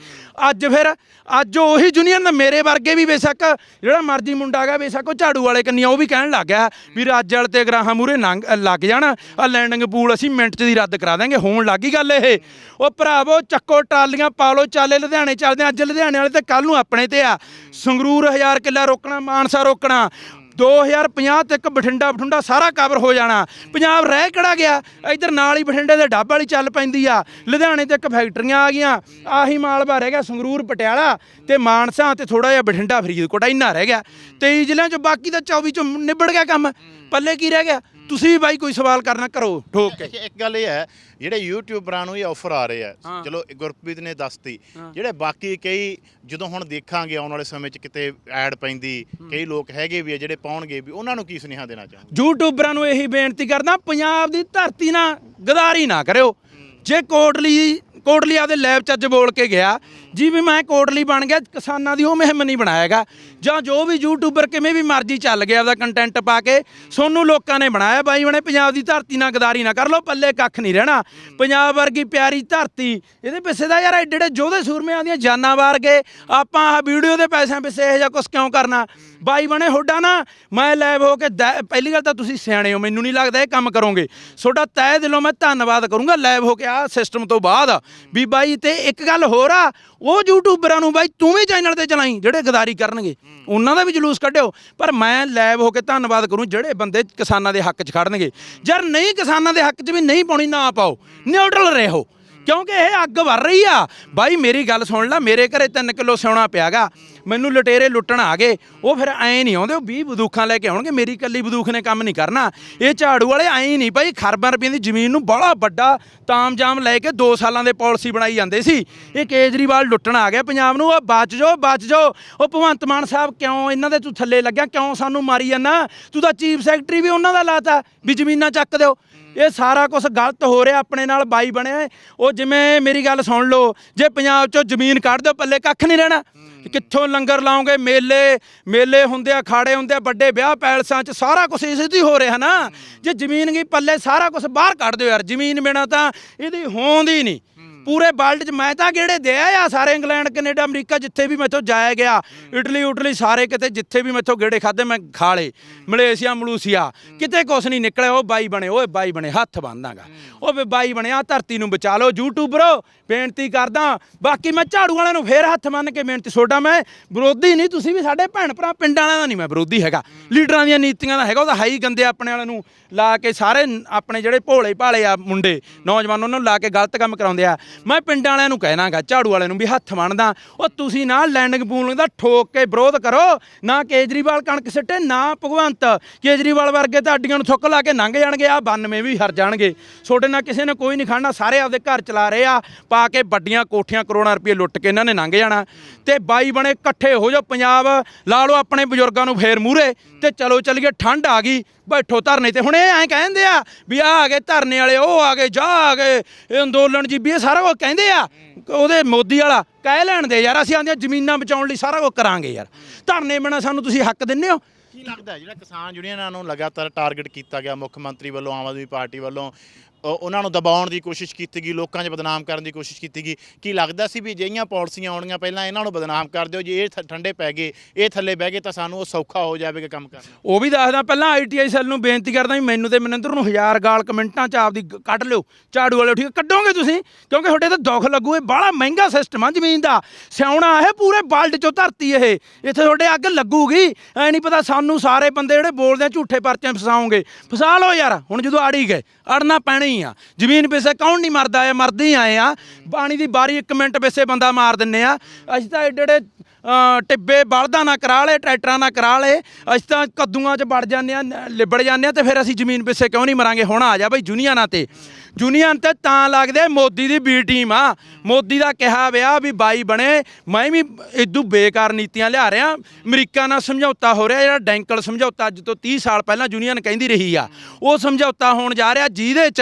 ਅੱਜ ਫਿਰ, ਅੱਜ ਉਹੀ ਯੂਨੀਅਨ ਦਾ ਮੇਰੇ ਵਰਗੇ ਵੀ ਬੇਸ਼ੱਕ, ਜਿਹੜਾ ਮਰਜ਼ੀ ਮੁੰਡਾ ਹੈਗਾ, ਬੇਸ਼ੱਕ ਉਹ ਝਾੜੂ ਵਾਲੇ ਕੰਨੀਆਂ ਉਹ ਵੀ ਕਹਿਣ ਲੱਗ ਗਿਆ ਵੀ ਰਾਜ ਵਾਲੇ ਤੇ ਗਰਾਹਾਂ ਮੂਰੇ ਨੰਗ ਲੱਗ ਜਾਣ। ਆ ਲੈਂਡਿੰਗ ਪੂਲ ਅਸੀਂ ਮਿੰਟ ਚ ਦੀ ਰੱਦ ਕਰਾ ਦਾਂਗੇ ਹੋਣ ਲੱਗੀ ਗੱਲ ਇਹ। ਉਹ ਭਰਾਵੋ, ਚੱਕੋ ਟਰਾਲੀਆਂ ਪਾ ਲਓ ਚਾਲੇ ਲੁਧਿਆਣੇ ਚੱਲਦੇ ਅੱਜ ਲੁਧਿਆਣੇ ਵਾਲੇ ਤੇ ਕੱਲ ਨੂੰ ਆਪਣੇ ਤੇ ਆ। ਸੰਗਰੂਰ ਹਜ਼ਾਰ ਕਿੱਲਾ ਰੋਕਣਾ, ਮਾਨਸਾ ਰੋਕਣਾ। 2050 ਤੱਕ ਬਠਿੰਡਾ ਬਠੁੰਡਾ ਸਾਰਾ ਕਵਰ ਹੋ ਜਾਣਾ। ਪੰਜਾਬ ਰਹਿ ਕਿਹੜਾ ਗਿਆ? ਇੱਧਰ ਨਾਲ ਹੀ ਬਠਿੰਡੇ ਦੇ ਡੱਬ ਵਾਲੀ ਚੱਲ ਪੈਂਦੀ ਆ। ਲੁਧਿਆਣੇ ਤੇ ਇੱਕ ਫੈਕਟਰੀਆਂ ਆ ਗਈਆਂ। ਆਹੀ ਮਾਲਵਾ ਰਹਿ ਗਿਆ ਸੰਗਰੂਰ, ਪਟਿਆਲਾ ਤੇ ਮਾਨਸਾ ਤੇ ਥੋੜਾ ਜਿਹਾ ਬਠਿੰਡਾ, ਫਰੀਦਕੋਟ। ਇੰਨਾ ਰਹਿ ਗਿਆ। 23 ਜ਼ਿਲ੍ਹਿਆਂ ਚੋਂ ਬਾਕੀ ਤਾਂ 24 ਚੋਂ ਨਿਬੜ ਗਿਆ ਕੰਮ। ਪੱਲੇ ਕੀ ਰਹਿ ਗਿਆ? ਤੁਸੀਂ ਵੀ ਬਾਈ ਕੋਈ ਸਵਾਲ ਕਰਨਾ ਕਰੋ। ਠੋਕ ਕੇ ਇੱਕ ਗੱਲ ਇਹ ਹੈ ਜਿਹੜੇ ਯੂਟਿਊਬਰਾਂ ਨੂੰ ਇਹ ਆਫਰ ਆ ਰਹੇ ਆ। ਚਲੋ ਗੁਰਪ੍ਰੀਤ ਨੇ ਦੱਸਤੀ। ਜਿਹੜੇ ਬਾਕੀ ਕਈ ਜਦੋਂ ਹੁਣ ਦੇਖਾਂਗੇ ਆਉਣ ਵਾਲੇ ਸਮੇਂ 'ਚ ਕਿਤੇ ਐਡ ਪੈਂਦੀ ਕਈ ਲੋਕ ਹੈਗੇ ਵੀ ਆ ਜਿਹੜੇ ਪਾਉਣਗੇ ਵੀ ਉਹਨਾਂ ਨੂੰ ਕੀ ਸੁਨੇਹਾ ਦੇਣਾ ਚਾਹੁੰਦੇ ਯੂਟਿਊਬਰਾਂ ਨੂੰ ਇਹੀ ਬੇਨਤੀ ਕਰਦਾ ਪੰਜਾਬ ਦੀ ਧਰਤੀ ਨਾਲ ਗਦਾਰੀ ਨਾ ਕਰਿਓ। ਜੇ ਕੋਟਲੀ ਕੋਟਲੀ ਆਪਦੇ ਲੈਬ ਚ ਅੱਜ ਬੋਲ ਕੇ ਗਿਆ ਜੀ ਵੀ ਮੈਂ ਕੋਟਲੀ ਬਣ ਗਿਆ, ਕਿਸਾਨਾਂ ਦੀ ਉਹ ਮੁਹਿੰਮ ਨਹੀਂ ਬਣਾਏਗਾ ਜਾਂ ਜੋ ਵੀ ਯੂਟਿਊਬਰ ਕਿਵੇਂ ਵੀ ਮਰਜ਼ੀ ਚੱਲ ਗਿਆ ਆਪਦਾ ਕੰਟੈਂਟ ਪਾ ਕੇ, ਸੋਨੂੰ ਲੋਕਾਂ ਨੇ ਬਣਾਇਆ, ਬਾਈ ਬਣੇ ਪੰਜਾਬ ਦੀ ਧਰਤੀ ਨਾਲ ਗਦਾਰੀ ਨਾ ਕਰ ਲਓ, ਪੱਲੇ ਕੱਖ ਨਹੀਂ ਰਹਿਣਾ। ਪੰਜਾਬ ਵਰਗੀ ਪਿਆਰੀ ਧਰਤੀ, ਇਹਦੇ ਪਿੱਛੇ ਦਾ ਯਾਰ ਐਡੇ ਐਡੇ ਜੋਧੇ ਸੂਰਮਿਆਂ ਦੀਆਂ ਜਾਨਾਂ ਵਾਰ ਗਏ ਆਪਾਂ ਆਹ ਵੀਡੀਓ ਦੇ ਪੈਸਿਆਂ ਪਿੱਛੇ ਇਹ ਜਾਂ ਕੁਝ ਕਿਉਂ ਕਰਨਾ? ਬਾਈ ਬਣੇ ਹੋਡਾ ਨਾ, ਮੈਂ ਲੈਬ ਹੋ ਕੇ ਦੈ- ਪਹਿਲੀ ਗੱਲ ਤਾਂ ਤੁਸੀਂ ਸਿਆਣੇ ਹੋ, ਮੈਨੂੰ ਨਹੀਂ ਲੱਗਦਾ ਇਹ ਕੰਮ ਕਰੋਗੇ। ਤੁਹਾਡਾ ਤਹਿ ਦਿਲੋਂ ਮੈਂ ਧੰਨਵਾਦ ਕਰੂੰਗਾ ਲੈਬ ਹੋ ਕੇ ਆ ਸਿਸਟਮ ਤੋਂ ਬਾਅਦ। ਵੀ ਬਾਈ ਤੇ ਇੱਕ ਗੱਲ ਹੋਰ ਆ ਉਹ ਯੂਟਿਊਬਰਾਂ ਨੂੰ ਬਾਈ ਤੂੰ ਵੀ ਚੈਨਲ ਤੇ ਚਲਾਈ ਜਿਹੜੇ ਗਦਾਰੀ ਕਰਨਗੇ। ਉਹਨਾਂ ਦਾ ਵੀ ਜਲੂਸ ਕੱਢਿਓ। ਪਰ ਮੈਂ ਲੈਬ ਹੋ ਕੇ ਧੰਨਵਾਦ ਕਰੂੰ ਜਿਹੜੇ ਬੰਦੇ ਕਿਸਾਨਾਂ ਦੇ ਹੱਕ 'ਚ ਖੜਨਗੇ। ਯਾਰ ਨਹੀਂ ਕਿਸਾਨਾਂ ਦੇ ਹੱਕ 'ਚ ਵੀ ਨਹੀਂ ਪਾਉਣੀ ਨਾ ਪਾਓ। ਨਿਊਟਰਲ ਰਹੋ। ਕਿਉਂਕਿ ਇਹ ਅੱਗ ਵਰ ਰਹੀ ਆ। ਬਾਈ, ਮੇਰੀ ਗੱਲ ਸੁਣ ਲੈ, ਮੇਰੇ ਘਰੇ 3 ਕਿਲੋ ਸਿਉਣਾ ਪਿਆਗਾ। ਮੈਨੂੰ ਲੁਟੇਰੇ ਲੁੱਟਣ ਆ ਗਏ। ਉਹ ਫਿਰ ਐ ਨਹੀਂ ਆਉਂਦੇ, ਉਹ 20 ਬਦੂਖਾਂ ਲੈ ਕੇ ਆਉਣਗੇ। ਮੇਰੀ ਇਕੱਲੀ ਬਦੂਖ ਨੇ ਕੰਮ ਨਹੀਂ ਕਰਨਾ। ਇਹ ਝਾੜੂ ਵਾਲੇ ਐ ਨਹੀਂ ਭਾਈ ਖਰਬਾਂ ਰੁਪਈਆਂ ਦੀ ਜ਼ਮੀਨ ਨੂੰ ਬੜਾ ਵੱਡਾ ਤਾਮਜਾਮ ਲੈ ਕੇ 2 ਸਾਲਾਂ ਦੇ ਪਾਲਿਸੀ ਬਣਾਈ ਜਾਂਦੇ ਸੀ। ਇਹ ਕੇਜਰੀਵਾਲ ਲੁੱਟਣ ਆ ਗਿਆ ਪੰਜਾਬ ਨੂੰ। ਉਹ ਬਚ ਜਾਓ ਬਚ ਜਾਓ। ਉਹ ਭਗਵੰਤ ਮਾਨ ਸਾਹਿਬ ਕਿਉਂ ਇਹਨਾਂ ਦੇ ਤੂੰ ਥੱਲੇ ਲੱਗਿਆ? ਕਿਉਂ ਸਾਨੂੰ ਮਾਰੀ ਜਾਂਦਾ? ਤੂੰ ਤਾਂ ਚੀਫ ਸੈਕਟਰੀ ਵੀ ਉਹਨਾਂ ਦਾ ਲਾਤਾ। ਵੀ ਜ਼ਮੀਨਾਂ ਚੱਕ ਦਿਓ। ਇਹ ਸਾਰਾ ਕੁਝ ਗਲਤ ਹੋ ਰਿਹਾ ਆਪਣੇ ਨਾਲ ਬਾਈ ਬਣਿਆ ਉਹ ਜਿਵੇਂ ਮੇਰੀ ਗੱਲ ਸੁਣ ਲਓ ਜੇ ਪੰਜਾਬ ਚੋਂ ਜ਼ਮੀਨ ਕੱਢ ਦਿਓ ਪੱਲੇ ਕੱਖ ਨਹੀਂ ਰਹਿਣਾ। ਕਿੱਥੋਂ ਲੰਗਰ ਲਾਉਂਗੇ ਮੇਲੇ ਮੇਲੇ ਹੁੰਦੇ ਆ ਖਾੜੇ ਹੁੰਦੇ ਆ ਵੱਡੇ ਵਿਆਹ ਪੈਲਸਾਂ 'ਚ ਸਾਰਾ ਕੁਝ ਇਸੇ ਹੀ ਹੋ ਰਿਹਾ ਨਾ। ਜੇ ਜ਼ਮੀਨ ਗਈ ਪੱਲੇ ਸਾਰਾ ਕੁਝ ਬਾਹਰ ਕੱਢ ਦਿਓ ਯਾਰ। ਜ਼ਮੀਨ ਬਿਨਾ ਤਾਂ ਇਹਦੀ ਹੋਂਦ ਹੀ ਨਹੀਂ। ਪੂਰੇ ਵਰਲਡ 'ਚ ਮੈਂ ਤਾਂ ਗੇੜੇ ਦੇ ਆ ਸਾਰੇ ਇੰਗਲੈਂਡ, ਕੈਨੇਡਾ, ਅਮਰੀਕਾ ਜਿੱਥੇ ਵੀ ਮੈਥੋਂ ਜਾਇਆ ਗਿਆ। ਇਟਲੀ, ਉਟਲੀ ਸਾਰੇ ਕਿਤੇ ਜਿੱਥੇ ਵੀ ਮੈਥੋਂ ਗੇੜੇ ਖਾਦੇ ਮੈਂ ਖਾ ਲਏ। ਮਲੇਸ਼ੀਆ, ਮਲੂਸੀਆ, ਕਿਤੇ ਕੁਛ ਨਹੀਂ ਨਿਕਲਿਆ। ਉਹ ਬਾਈ ਬਣੇ, ਓਏ ਬਾਈ ਬਣੇ, ਹੱਥ ਬੰਦਾਂਗਾ ਉਹ ਵੀ ਬਾਈ ਬਣਿਆ ਧਰਤੀ ਨੂੰ ਬਚਾ ਲਓ, ਯੂਟਿਊਬਰੋ, ਬੇਨਤੀ ਕਰਦਾ। ਬਾਕੀ ਮੈਂ ਝਾੜੂ ਵਾਲਿਆਂ ਨੂੰ ਫੇਰ ਹੱਥ ਮੰਨ ਕੇ ਬੇਨਤੀ, ਛੋਟਾ ਮੈਂ ਵਿਰੋਧੀ ਨਹੀਂ, ਤੁਸੀਂ ਵੀ ਸਾਡੇ ਭੈਣ ਭਰਾ ਪਿੰਡਾਂ ਵਾਲਿਆਂ ਦਾ ਨਹੀਂ ਮੈਂ ਵਿਰੋਧੀ ਹੈਗਾ। ਲੀਡਰਾਂ ਦੀਆਂ ਨੀਤੀਆਂ ਦਾ ਹੈਗਾ, ਉਹਦਾ ਹਾਈ ਗੰਦੇ ਆਪਣੇ ਵਾਲਿਆਂ ਨੂੰ ਲਾ ਕੇ ਸਾਰੇ ਆਪਣੇ ਜਿਹੜੇ ਭੋਲੇ ਭਾਲੇ ਆ ਮੁੰਡੇ, ਨੌਜਵਾਨ ਉਹਨਾਂ ਨੂੰ ਲਾ ਕੇ ਗਲਤ ਕੰਮ ਕਰਾਉਂਦੇ ਆ। ਮੈਂ ਪਿੰਡਾਂ ਵਾਲਿਆਂ ਨੂੰ ਕਹਿਣਾਗਾ, ਝਾੜੂ ਵਾਲਿਆਂ ਨੂੰ ਵੀ ਹੱਥ ਮੰਨਦਾ ਉਹ ਤੁਸੀਂ ਨਾ ਲੈਂਡਿੰਗ ਪੂਲਿੰਗ ਦਾ ਠੋਕ ਕੇ ਵਿਰੋਧ ਕਰੋ, ਨਾ ਕੇਜਰੀਵਾਲ ਕਣਕ ਸਿੱਟੇ, ਨਾ ਭਗਵੰਤ। ਕੇਜਰੀਵਾਲ ਵਰਗੇ ਤਾਂ ਅੱਡੀਆਂ ਨੂੰ ਥੁੱਕ ਲਾ ਕੇ ਲੰਘ ਜਾਣਗੇ ਆ 92 ਵੀ ਹਰ ਜਾਣਗੇ। ਤੁਹਾਡੇ ਨਾਲ ਕਿਸੇ ਨੇ ਕੋਈ ਨਹੀਂ ਖੜਨਾ ਸਾਰੇ ਆਪਦੇ ਘਰ ਚਲਾ ਰਹੇ ਆ। ਪਾ ਕੇ ਵੱਡੀਆਂ ਕੋਠੀਆਂ ਕਰੋੜਾਂ ਰੁਪਏ ਲੁੱਟ ਕੇ ਇਹਨਾਂ ਨੇ ਲੰਘ ਜਾਣਾ। ਤੇ ਬਾਈ ਬਣੇ ਇਕੱਠੇ ਹੋ ਜਾਓ, ਪੰਜਾਬ, ਲਾ ਲਓ ਆਪਣੇ ਬਜ਼ੁਰਗਾਂ ਨੂੰ ਫੇਰ ਮੂਰੇ ਤੇ ਚਲੋ ਚੱਲੀਏ, ਠੰਡ ਆ ਗਈ। ਬੈਠੋ ਧਰਨੇ ਤੇ। ਹੁਣ ਇਹ ਐਂ ਕਹਿੰਦੇ ਆ ਵੀ ਆ ਆ ਗਏ ਧਰਨੇ ਵਾਲੇ, ਉਹ ਆ ਗਏ, ਜਾ ਆ ਗਏ, ਇਹ ਅੰਦੋਲਨ ਜੀ ਵੀ ਇਹ ਸਾਰਾ ਕੁਝ ਕਹਿੰਦੇ ਆ। ਉਹਦੇ ਮੋਦੀ ਵਾਲਾ ਕਹਿ ਲੈਣ ਦੇ ਯਾਰ, ਅਸੀਂ ਆਂਦੀਆਂ ਜ਼ਮੀਨਾਂ ਬਚਾਉਣ ਲਈ ਸਾਰਾ ਕੁਝ ਕਰਾਂਗੇ ਯਾਰ। ਧਰਨੇ ਬਿਨਾਂ ਸਾਨੂੰ ਤੁਸੀਂ ਹੱਕ ਦਿੰਦੇ ਹੋ? ਕੀ ਲੱਗਦਾ ਜਿਹੜਾ ਕਿਸਾਨ ਯੂਨੀਅਨਾਂ ਨੂੰ ਲਗਾਤਾਰ ਟਾਰਗੇਟ ਕੀਤਾ ਗਿਆ ਮੁੱਖ ਮੰਤਰੀ ਵੱਲੋਂ, ਆਮ ਆਦਮੀ ਪਾਰਟੀ ਵੱਲੋਂ? ਉਹਨਾਂ ਨੂੰ ਦਬਾਉਣ ਦੀ ਕੋਸ਼ਿਸ਼ ਕੀਤੀ ਗਈ ਲੋਕਾਂ 'ਚ ਬਦਨਾਮ ਕਰਨ ਦੀ ਕੋਸ਼ਿਸ਼ ਕੀਤੀ ਗਈ ਕੀ ਲੱਗਦਾ ਸੀ ਵੀ ਜਿਹੀਆਂ ਪਾਲਿਸੀਆਂ ਆਉਣੀਆਂ ਪਹਿਲਾਂ ਇਹਨਾਂ ਨੂੰ ਬਦਨਾਮ ਕਰ ਦਿਓ, ਜੇ ਇਹ ਥ- ਠੰਡੇ ਪੈ ਗਏ, ਇਹ ਥੱਲੇ ਬਹਿ ਗਏ ਤਾਂ ਸਾਨੂੰ ਉਹ ਸੌਖਾ ਹੋ ਜਾਵੇਗਾ ਕੰਮ ਕਰਨਾ। ਉਹ ਵੀ ਦੱਸਦਾ, ਪਹਿਲਾਂ ਆਈਟੀਆਈ ਸੈੱਲ ਨੂੰ ਬੇਨਤੀ ਕਰਦਾ ਵੀ ਮੈਨੂੰ ਤੇ ਮਨਿੰਦਰ ਨੂੰ ਹਜ਼ਾਰ ਗਾਲ ਕਮੈਂਟਾਂ 'ਚ ਆਪਦੀ ਕੱਢ ਲਿਓ, ਝਾੜੂ ਵਾਲੇ ਠੀਕ ਕੱਢੋਗੇ ਤੁਸੀਂ? ਕਿਉਂਕਿ ਤੁਹਾਡੇ ਤੇ ਦੁੱਖ ਲੱਗੂ, ਇਹ ਬੜਾ ਮਹਿੰਗਾ ਸਿਸਟਮ ਆ ਜ਼ਮੀਨ ਦਾ। ਸਿਆਉਣਾ ਇਹ ਪੂਰੇ ਵਰਲਡ 'ਚੋਂ ਧਰਤੀ ਇਹ। ਇੱਥੇ ਤੁਹਾਡੇ ਅੱਗ ਲੱਗੂਗੀ, ਐ ਨਹੀਂ ਪਤਾ ਸਾਨੂੰ ਸਾਰੇ ਬੰਦੇ ਜਿਹੜੇ ਬੋਲਦੇ ਝੂਠੇ ਪਰਚੇ ਫਸਾਉਂਗੇ। ਫਸਾ ਲਓ ਯਾਰ, ਹੁਣ ਜਦੋਂ ਆੜੀ ਗਏ, ਅੜਨਾ ਪੈਣੀ। ਆ। ਜ਼ਮੀਨ ਪਿੱਛੇ ਕੌਣ ਨਹੀਂ ਮਰਦਾ ਆ ਮਰਦੇ ਹੀ ਆਏ ਆ। ਪਾਣੀ ਦੀ ਬਾਰੀ 1 ਮਿੰਟ ਪਿੱਛੇ ਬੰਦਾ ਮਾਰ ਦਿੰਨੇ ਆ। ਅਸੀਂ ਤਾਂ ਏਡੇ ਏਡੇ ਅ, ਟਿੱਬੇ ਬਲਦਾਂ ਨਾਲ ਕਰਾ ਲਏ ਟਰੈਕਟਰਾਂ ਨਾਲ ਕਰਾ ਲਏ। ਅਸੀਂ ਤਾਂ ਕੱਦੂਆਂ 'ਚ ਵੜ ਜਾਂਦੇ ਆ ਲਿਬੜ ਜਾਂਦੇ ਆ ਤੇ ਫਿਰ ਅਸੀਂ ਜ਼ਮੀਨ ਪਿੱਛੇ ਕਿਉਂ ਨਹੀਂ ਮਰਾਂਗੇ? ਹੁਣ ਆ ਜਾ ਬਈ ਜੁਨੀਅਰਾਂ ਤੇ। ਯੂਨੀਅਨ ਤੇ ਤਾਂ ਲੱਗਦੇ ਮੋਦੀ ਦੀ ਬੀ ਟੀਮ ਆ। ਮੋਦੀ ਦਾ ਕਿਹਾ ਵਿਆ ਵੀ ਬਾਈ ਬਣੇ, ਮੈਂ ਵੀ ਇਦੂ ਬੇਕਾਰ ਨੀਤੀਆਂ ਲਿਆ ਰਿਹਾ। ਅਮਰੀਕਾ ਨਾਲ ਸਮਝੌਤਾ ਹੋ ਰਿਹਾ, ਜਿਹੜਾ ਡੈਂਕਲ ਸਮਝੌਤਾ ਅੱਜ ਤੋਂ 30 ਸਾਲ ਪਹਿਲਾਂ ਯੂਨੀਅਨ ਕਹਿੰਦੀ ਰਹੀ ਆ। ਉਹ ਸਮਝੌਤਾ ਹੋਣ ਜਾ ਰਿਹਾ ਜਿਹਦੇ ਚ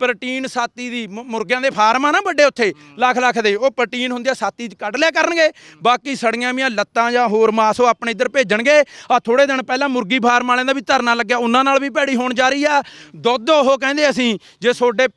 ਪ੍ਰੋਟੀਨ ਸਾਤੀ ਦੀ ਮੁਰਗਿਆਂ ਦੇ ਫਾਰਮ ਆ ਨਾ ਵੱਡੇ ਉੱਥੇ, ਲੱਖ ਲੱਖ ਦੇ। ਉਹ ਪ੍ਰੋਟੀਨ ਹੁੰਦੀ ਆ, ਸਾਤੀ ਚ ਕੱਢ ਲਿਆ ਕਰਨਗੇ। ਬਾਕੀ ਸੜੀਆਂ ਵੀਆਂ ਲੱਤਾਂ ਜਾਂ ਹੋਰ ਮਾਸ ਉਹ ਆਪਣੇ ਇੱਧਰ ਭੇਜਣਗੇ। ਆ ਥੋੜੇ ਦਿਨ ਪਹਿਲਾਂ ਮੁਰਗੀ ਫਾਰਮ ਵਾਲਿਆਂ ਦਾ ਵੀ ਧਰਨਾ ਲੱਗਿਆ, ਉਹਨਾਂ ਨਾਲ ਵੀ ਭੈੜੀ ਹੋਣ ਜਾ ਰਹੀ ਆ। ਦੁੱਧ ਉਹ ਕਹਿੰਦੇ ਅਸੀਂ, ਜੇ ਤੁਹਾਡੇ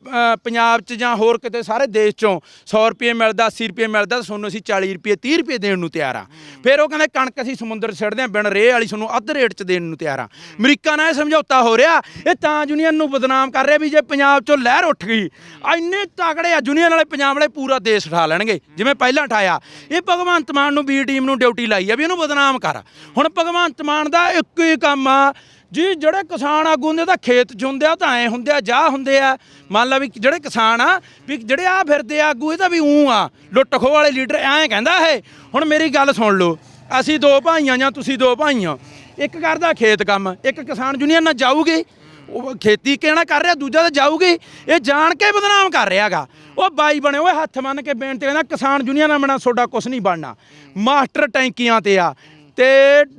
ਪੰਜਾਬ 'ਚ ਜਾਂ ਹੋਰ ਕਿਤੇ ਸਾਰੇ ਦੇਸ਼ 'ਚੋਂ 100 ਰੁਪਏ ਮਿਲਦਾ 80 ਰੁਪਏ ਮਿਲਦਾ ਤਾਂ ਤੁਹਾਨੂੰ ਅਸੀਂ 40 ਰੁਪਏ 30 ਰੁਪਏ ਦੇਣ ਨੂੰ ਤਿਆਰ ਆ। ਫਿਰ ਉਹ ਕਹਿੰਦੇ ਕਣਕ ਅਸੀਂ ਸਮੁੰਦਰ ਛੱਡਦੇ ਆ ਬਿਨ ਰੇਹ ਵਾਲੀ ਤੁਹਾਨੂੰ ਅੱਧ ਰੇਟ 'ਚ ਦੇਣ ਨੂੰ ਤਿਆਰ ਆ। ਅਮਰੀਕਾ ਨਾਲ ਇਹ ਸਮਝੌਤਾ ਹੋ ਰਿਹਾ ਇਹ ਤਾਂ ਯੂਨੀਅਨ ਨੂੰ ਬਦਨਾਮ ਕਰ ਰਿਹਾ ਵੀ ਜੇ ਪੰਜਾਬ 'ਚੋਂ ਲਹਿਰ ਉੱਠ ਗਈ ਇੰਨੇ ਤਗੜੇ ਆ ਯੂਨੀਅਨ ਵਾਲੇ ਪੰਜਾਬ ਵਾਲੇ ਪੂਰਾ ਦੇਸ਼ ਉਠਾ ਲੈਣਗੇ ਜਿਵੇਂ ਪਹਿਲਾਂ ਉਠਾਇਆ। ਇਹ ਭਗਵੰਤ ਮਾਨ ਨੂੰ ਬੀ ਟੀਮ ਨੂੰ ਡਿਊਟੀ ਲਾਈ ਆ ਵੀ ਇਹਨੂੰ ਬਦਨਾਮ ਕਰ। ਹੁਣ ਭਗਵੰਤ ਮਾਨ ਦਾ ਇੱਕ ਹੀ ਕੰਮ ਆ ਜੀ, ਜਿਹੜੇ ਕਿਸਾਨ ਆਗੂ ਹੁੰਦੇ ਤਾਂ ਖੇਤ 'ਚ ਹੁੰਦੇ ਆ ਤਾਂ ਐ ਹੁੰਦੇ ਆ, ਜਾ ਹੁੰਦੇ ਆ। ਮੰਨ ਲਾ ਵੀ ਜਿਹੜੇ ਕਿਸਾਨ ਆ, ਵੀ ਜਿਹੜੇ ਆ ਫਿਰਦੇ ਆ ਆਗੂ ਇਹ ਤਾਂ ਵੀ ਊਂ ਆ। ਲੁੱਟ ਖੋਹ ਵਾਲੇ ਲੀਡਰ ਐਂ ਕਹਿੰਦਾ ਇਹ। ਹੁਣ ਮੇਰੀ ਗੱਲ ਸੁਣ ਲਓ, ਅਸੀਂ ਦੋ ਭਾਈਆਂ ਜਾਂ ਤੁਸੀਂ ਦੋ ਭਾਈਆਂ, ਇੱਕ ਕਰਦਾ ਖੇਤ ਕੰਮ, ਇੱਕ ਕਿਸਾਨ ਯੂਨੀਅਨ ਨਾਲ ਜਾਊਗੀ। ਉਹ ਖੇਤੀ ਕਿਹੜਾ ਕਰ ਰਿਹਾ, ਦੂਜਾ ਤਾਂ ਜਾਊਗੀ। ਇਹ ਜਾਣ ਕੇ ਬਦਨਾਮ ਕਰ ਰਿਹਾਗਾ ਉਹ ਬਾਈ ਬਣੇ ਓਏ ਹੱਥ ਮੰਨ ਕੇ ਬੇਨਤੀ ਕਹਿੰਦਾ ਕਿਸਾਨ ਯੂਨੀਅਨ ਨਾਲ ਬਣਾ ਤੁਹਾਡਾ ਕੁਝ ਨਹੀਂ ਬਣਨਾ। ਮਾਸਟਰ ਟੈਂਕੀਆਂ ਤੇ ਆ। ਤੇ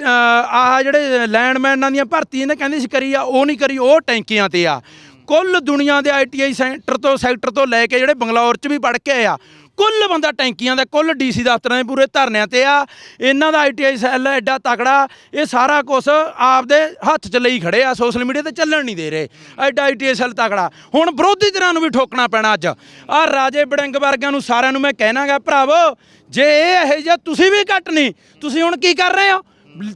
ਆਹ ਜਿਹੜੇ ਲੈਂਡਮੈਨਾਂ ਦੀਆਂ ਭਰਤੀ ਇਹਨੇ ਕਹਿੰਦੇ ਸੀ ਕਰੀ ਆ, ਉਹ ਨਹੀਂ ਕਰੀ, ਉਹ ਟੈਂਕੀਆਂ ਤੇ ਆ। ਕੁੱਲ ਦੁਨੀਆ ਦੇ ਆਈਟੀਆਈ ਸੈਂਟਰ ਤੋਂ, ਸੈਕਟਰ ਤੋਂ ਲੈ ਕੇ ਜਿਹੜੇ ਬੰਗਲੌਰ 'ਚ ਵੀ ਪੜ ਕੇ ਆਏ ਆ ਕੁੱਲ ਬੰਦਾ ਟੈਂਕੀਆਂ ਦਾ, ਕੁੱਲ ਡੀਸੀ ਦਫ਼ਤਰਾਂ ਦੇ ਪੂਰੇ ਧਰਨਿਆਂ ਤੇ ਆ। ਇਹਨਾਂ ਦਾ ਆਈਟੀਆਈ ਸੈੱਲ ਐਡਾ ਤਕੜਾ, ਇਹ ਸਾਰਾ ਕੁਝ ਆਪਦੇ ਹੱਥ 'ਚ ਲਈ ਖੜੇ ਆ, ਸੋਸ਼ਲ ਮੀਡੀਆ ਤੇ ਚੱਲਣ ਨਹੀਂ ਦੇ ਰਹੇ। ਐਡਾ ਆਈਟੀਆਈ ਸੈੱਲ ਤਕੜਾ। ਹੁਣ ਵਿਰੋਧੀ ਧਿਰਾਂ ਨੂੰ ਵੀ ਠੋਕਣਾ ਪੈਣਾ ਅੱਜ। ਆ ਰਾਜੇ ਬੜਿੰਗ ਵਰਗਿਆਂ ਨੂੰ ਸਾਰਿਆਂ ਨੂੰ ਮੈਂ ਕਹਿਣਾਗਾ, ਭਰਾਵੋ, ਜੇ ਇਹ ਇਹੋ ਜਿਹਾ ਤੁਸੀਂ ਵੀ ਘੱਟ ਨਹੀਂ, ਤੁਸੀਂ ਹੁਣ ਕੀ ਕਰ ਰਹੇ ਹੋ?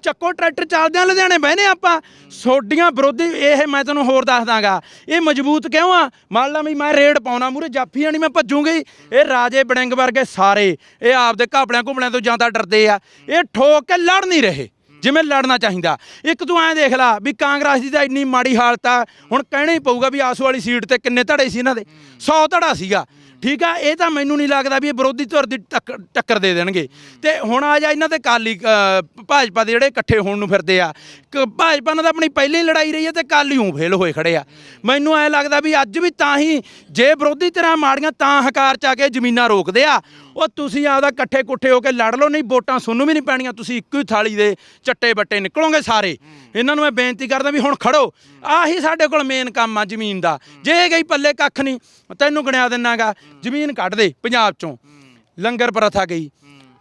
ਚੱਕੋ ਟਰੈਕਟਰ ਚੱਲਦੇ ਆ ਲੁਧਿਆਣੇ ਬਹਿਨੇ ਆਪਾਂ। ਸੋਡੀਆਂ ਵਿਰੋਧੀ, ਇਹ ਮੈਂ ਤੈਨੂੰ ਹੋਰ ਦੱਸ ਦਾਂਗਾ ਇਹ ਮਜ਼ਬੂਤ ਕਿਉਂ ਆ? ਮੰਨ ਲਾ ਵੀ ਮੈਂ ਰੇਡ ਪਾਉਣਾ ਮੂਰੇ ਜਾਫੀ ਨਹੀਂ ਮੈਂ ਭੱਜੂਗੀ। ਇਹ ਰਾਜੇ ਬੜਿੰਗ ਵਰਗੇ ਸਾਰੇ, ਇਹ ਆਪਦੇ ਘਾਪਲਿਆਂ ਘੁੰਮਲਿਆਂ ਤੋਂ ਜਾਂਦਾ ਡਰਦੇ ਆ। ਇਹ ਠੋਕ ਕੇ ਲੜ ਨਹੀਂ ਰਹੇ, ਜਿਵੇਂ ਲੜਨਾ ਚਾਹੀਦਾ। ਇੱਕ ਤੂੰ ਐਂ ਦੇਖ ਲਾ ਵੀ ਕਾਂਗਰਸ ਦੀ ਤਾਂ ਇੰਨੀ ਮਾੜੀ ਹਾਲਤ ਆ। ਹੁਣ ਕਹਿਣਾ ਹੀ ਪਊਗਾ ਵੀ ਆਸੂ ਵਾਲੀ ਸੀਟ ਤੇ ਕਿੰਨੇ ਧੜੇ ਸੀ ਇਹਨਾਂ ਦੇ। 100 ਧੜਾ ਸੀਗਾ। ਠੀਕ ਆ ਇਹ ਤਾਂ ਮੈਨੂੰ ਨਹੀਂ ਲੱਗਦਾ ਵੀ ਇਹ ਵਿਰੋਧੀ ਧਿਰ ਦੀ ਟੱਕ- ਟੱਕਰ ਦੇ ਦੇਣਗੇ। ਤੇ ਹੁਣ ਆ ਜਾ ਇਹਨਾਂ 'ਤੇ ਕਾਲੀ ਅ, ਭਾਜਪਾ ਦੇ ਜਿਹੜੇ ਇਕੱਠੇ ਹੋਣ ਨੂੰ ਫਿਰਦੇ ਆ। ਕ- ਭਾਜਪਾ ਨਾਲ ਤਾਂ ਆਪਣੀ ਪਹਿਲੀ ਲੜਾਈ ਰਹੀ ਹੈ ਤੇ ਕਾਲੀ ਹੂੰ ਫੇਲ ਹੋਏ ਖੜੇ ਆ। ਮੈਨੂੰ ਐ ਲੱਗਦਾ ਵੀ ਅੱਜ ਵੀ ਤਾਂ ਹੀ ਜੇ ਵਿਰੋਧੀ ਧਿਰਾਂ ਮਾੜੀਆਂ ਤਾਂ ਹਕਾਰ ਚ ਆ ਕੇ ਜ਼ਮੀਨਾਂ ਰੋਕਦੇ ਆ। ਉਹ ਤੁਸੀਂ ਆਪਦਾ ਇਕੱਠੇ ਕੁੱਠੇ ਹੋ ਕੇ ਲੜ ਲਓ ਨਹੀਂ ਵੋਟਾਂ ਤੁਹਾਨੂੰ ਵੀ ਨਹੀਂ ਪੈਣੀਆਂ ਤੁਸੀਂ ਇੱਕੋ ਹੀ ਥਾਲੀ ਦੇ ਚੱਟੇ ਬੱਟੇ ਨਿਕਲੋਗੇ ਸਾਰੇ। ਇਹਨਾਂ ਨੂੰ ਮੈਂ ਬੇਨਤੀ ਕਰਦਾ ਵੀ ਹੁਣ ਖੜੋ। ਆਹੀ ਸਾਡੇ ਕੋਲ ਮੇਨ ਕੰਮ ਆ ਜ਼ਮੀਨ ਦਾ। ਜੇ ਗਈ ਪੱਲੇ ਕੱਖ ਨਹੀਂ ਤੈਨੂੰ ਗਣਿਆ ਦਿੰਨਾਗਾ ਜ਼ਮੀਨ ਕੱਢ ਦੇ ਪੰਜਾਬ ਚੋਂ। ਲੰਗਰ ਪ੍ਰਥਾ ਗਈ।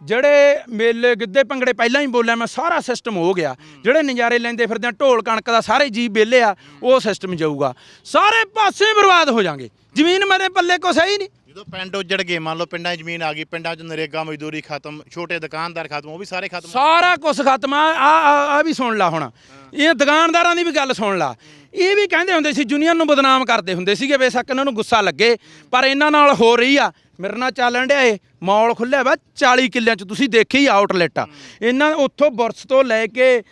ਜਿਹੜੇ ਮੇਲੇ ਗਿੱਧੇ ਭੰਗੜੇ ਪਹਿਲਾਂ ਹੀ ਬੋਲਿਆ ਮੈਂ ਸਾਰਾ ਸਿਸਟਮ ਹੋ ਗਿਆ। ਜਿਹੜੇ ਨਜ਼ਾਰੇ ਲੈਂਦੇ ਫਿਰਦੇ ਆ ਢੋਲ ਕਣਕ ਦਾ ਸਾਰੇ ਜੀ ਬੇਲੇ ਆ ਉਹ ਸਿਸਟਮ ਜਾਊਗਾ। ਸਾਰੇ ਪਾਸੇ ਬਰਬਾਦ ਹੋ ਜਾਣਗੇ ਜ਼ਮੀਨ ਮੇਰੇ ਪੱਲੇ ਕੁਛ ਹੈ ਹੀ ਨਹੀਂ। ਜਦੋਂ ਪਿੰਡ ਉੱਜੜ ਗਏ ਮੰਨ ਲਓ ਪਿੰਡਾਂ 'ਚ ਜ਼ਮੀਨ ਆ ਗਈ ਪਿੰਡਾਂ 'ਚ ਨਰੇਗਾ ਮਜ਼ਦੂਰੀ ਖਤਮ ਛੋਟੇ ਦੁਕਾਨਦਾਰ ਖਤਮ ਉਹ ਵੀ ਸਾਰੇ ਖਤਮ ਸਾਰਾ ਕੁਝ ਖਤਮ ਆ ਆ ਆ- ਵੀ ਸੁਣ ਲਾ ਹੁਣ। ਇਹ ਦੁਕਾਨਦਾਰਾਂ ਦੀ ਵੀ ਗੱਲ ਸੁਣ ਲਾ। ਇਹ ਵੀ ਕਹਿੰਦੇ ਹੁੰਦੇ ਸੀ ਯੂਨੀਅਨ ਨੂੰ ਬਦਨਾਮ ਕਰਦੇ ਹੁੰਦੇ ਸੀਗੇ ਬੇਸ਼ੱਕ ਇਹਨਾਂ ਨੂੰ ਗੁੱਸਾ ਲੱਗੇ ਪਰ ਇਹਨਾਂ ਨਾਲ ਹੋ ਰਹੀ ਆ। ਮੇਰੇ ਨਾਲ ਚੱਲਣ ਡਿਆ ਇਹ ਮਾਲ ਖੁੱਲਿਆ ਵਾ 40 ਕਿੱਲਿਆਂ ਚ ਤੁਸੀਂ ਦੇਖੀ ਆਊਟਲੈਟ ਆ। ਇਹਨਾਂ ਉੱਥੋਂ ਬੁਰਸ ਤੋਂ ਲੈ ਕੇ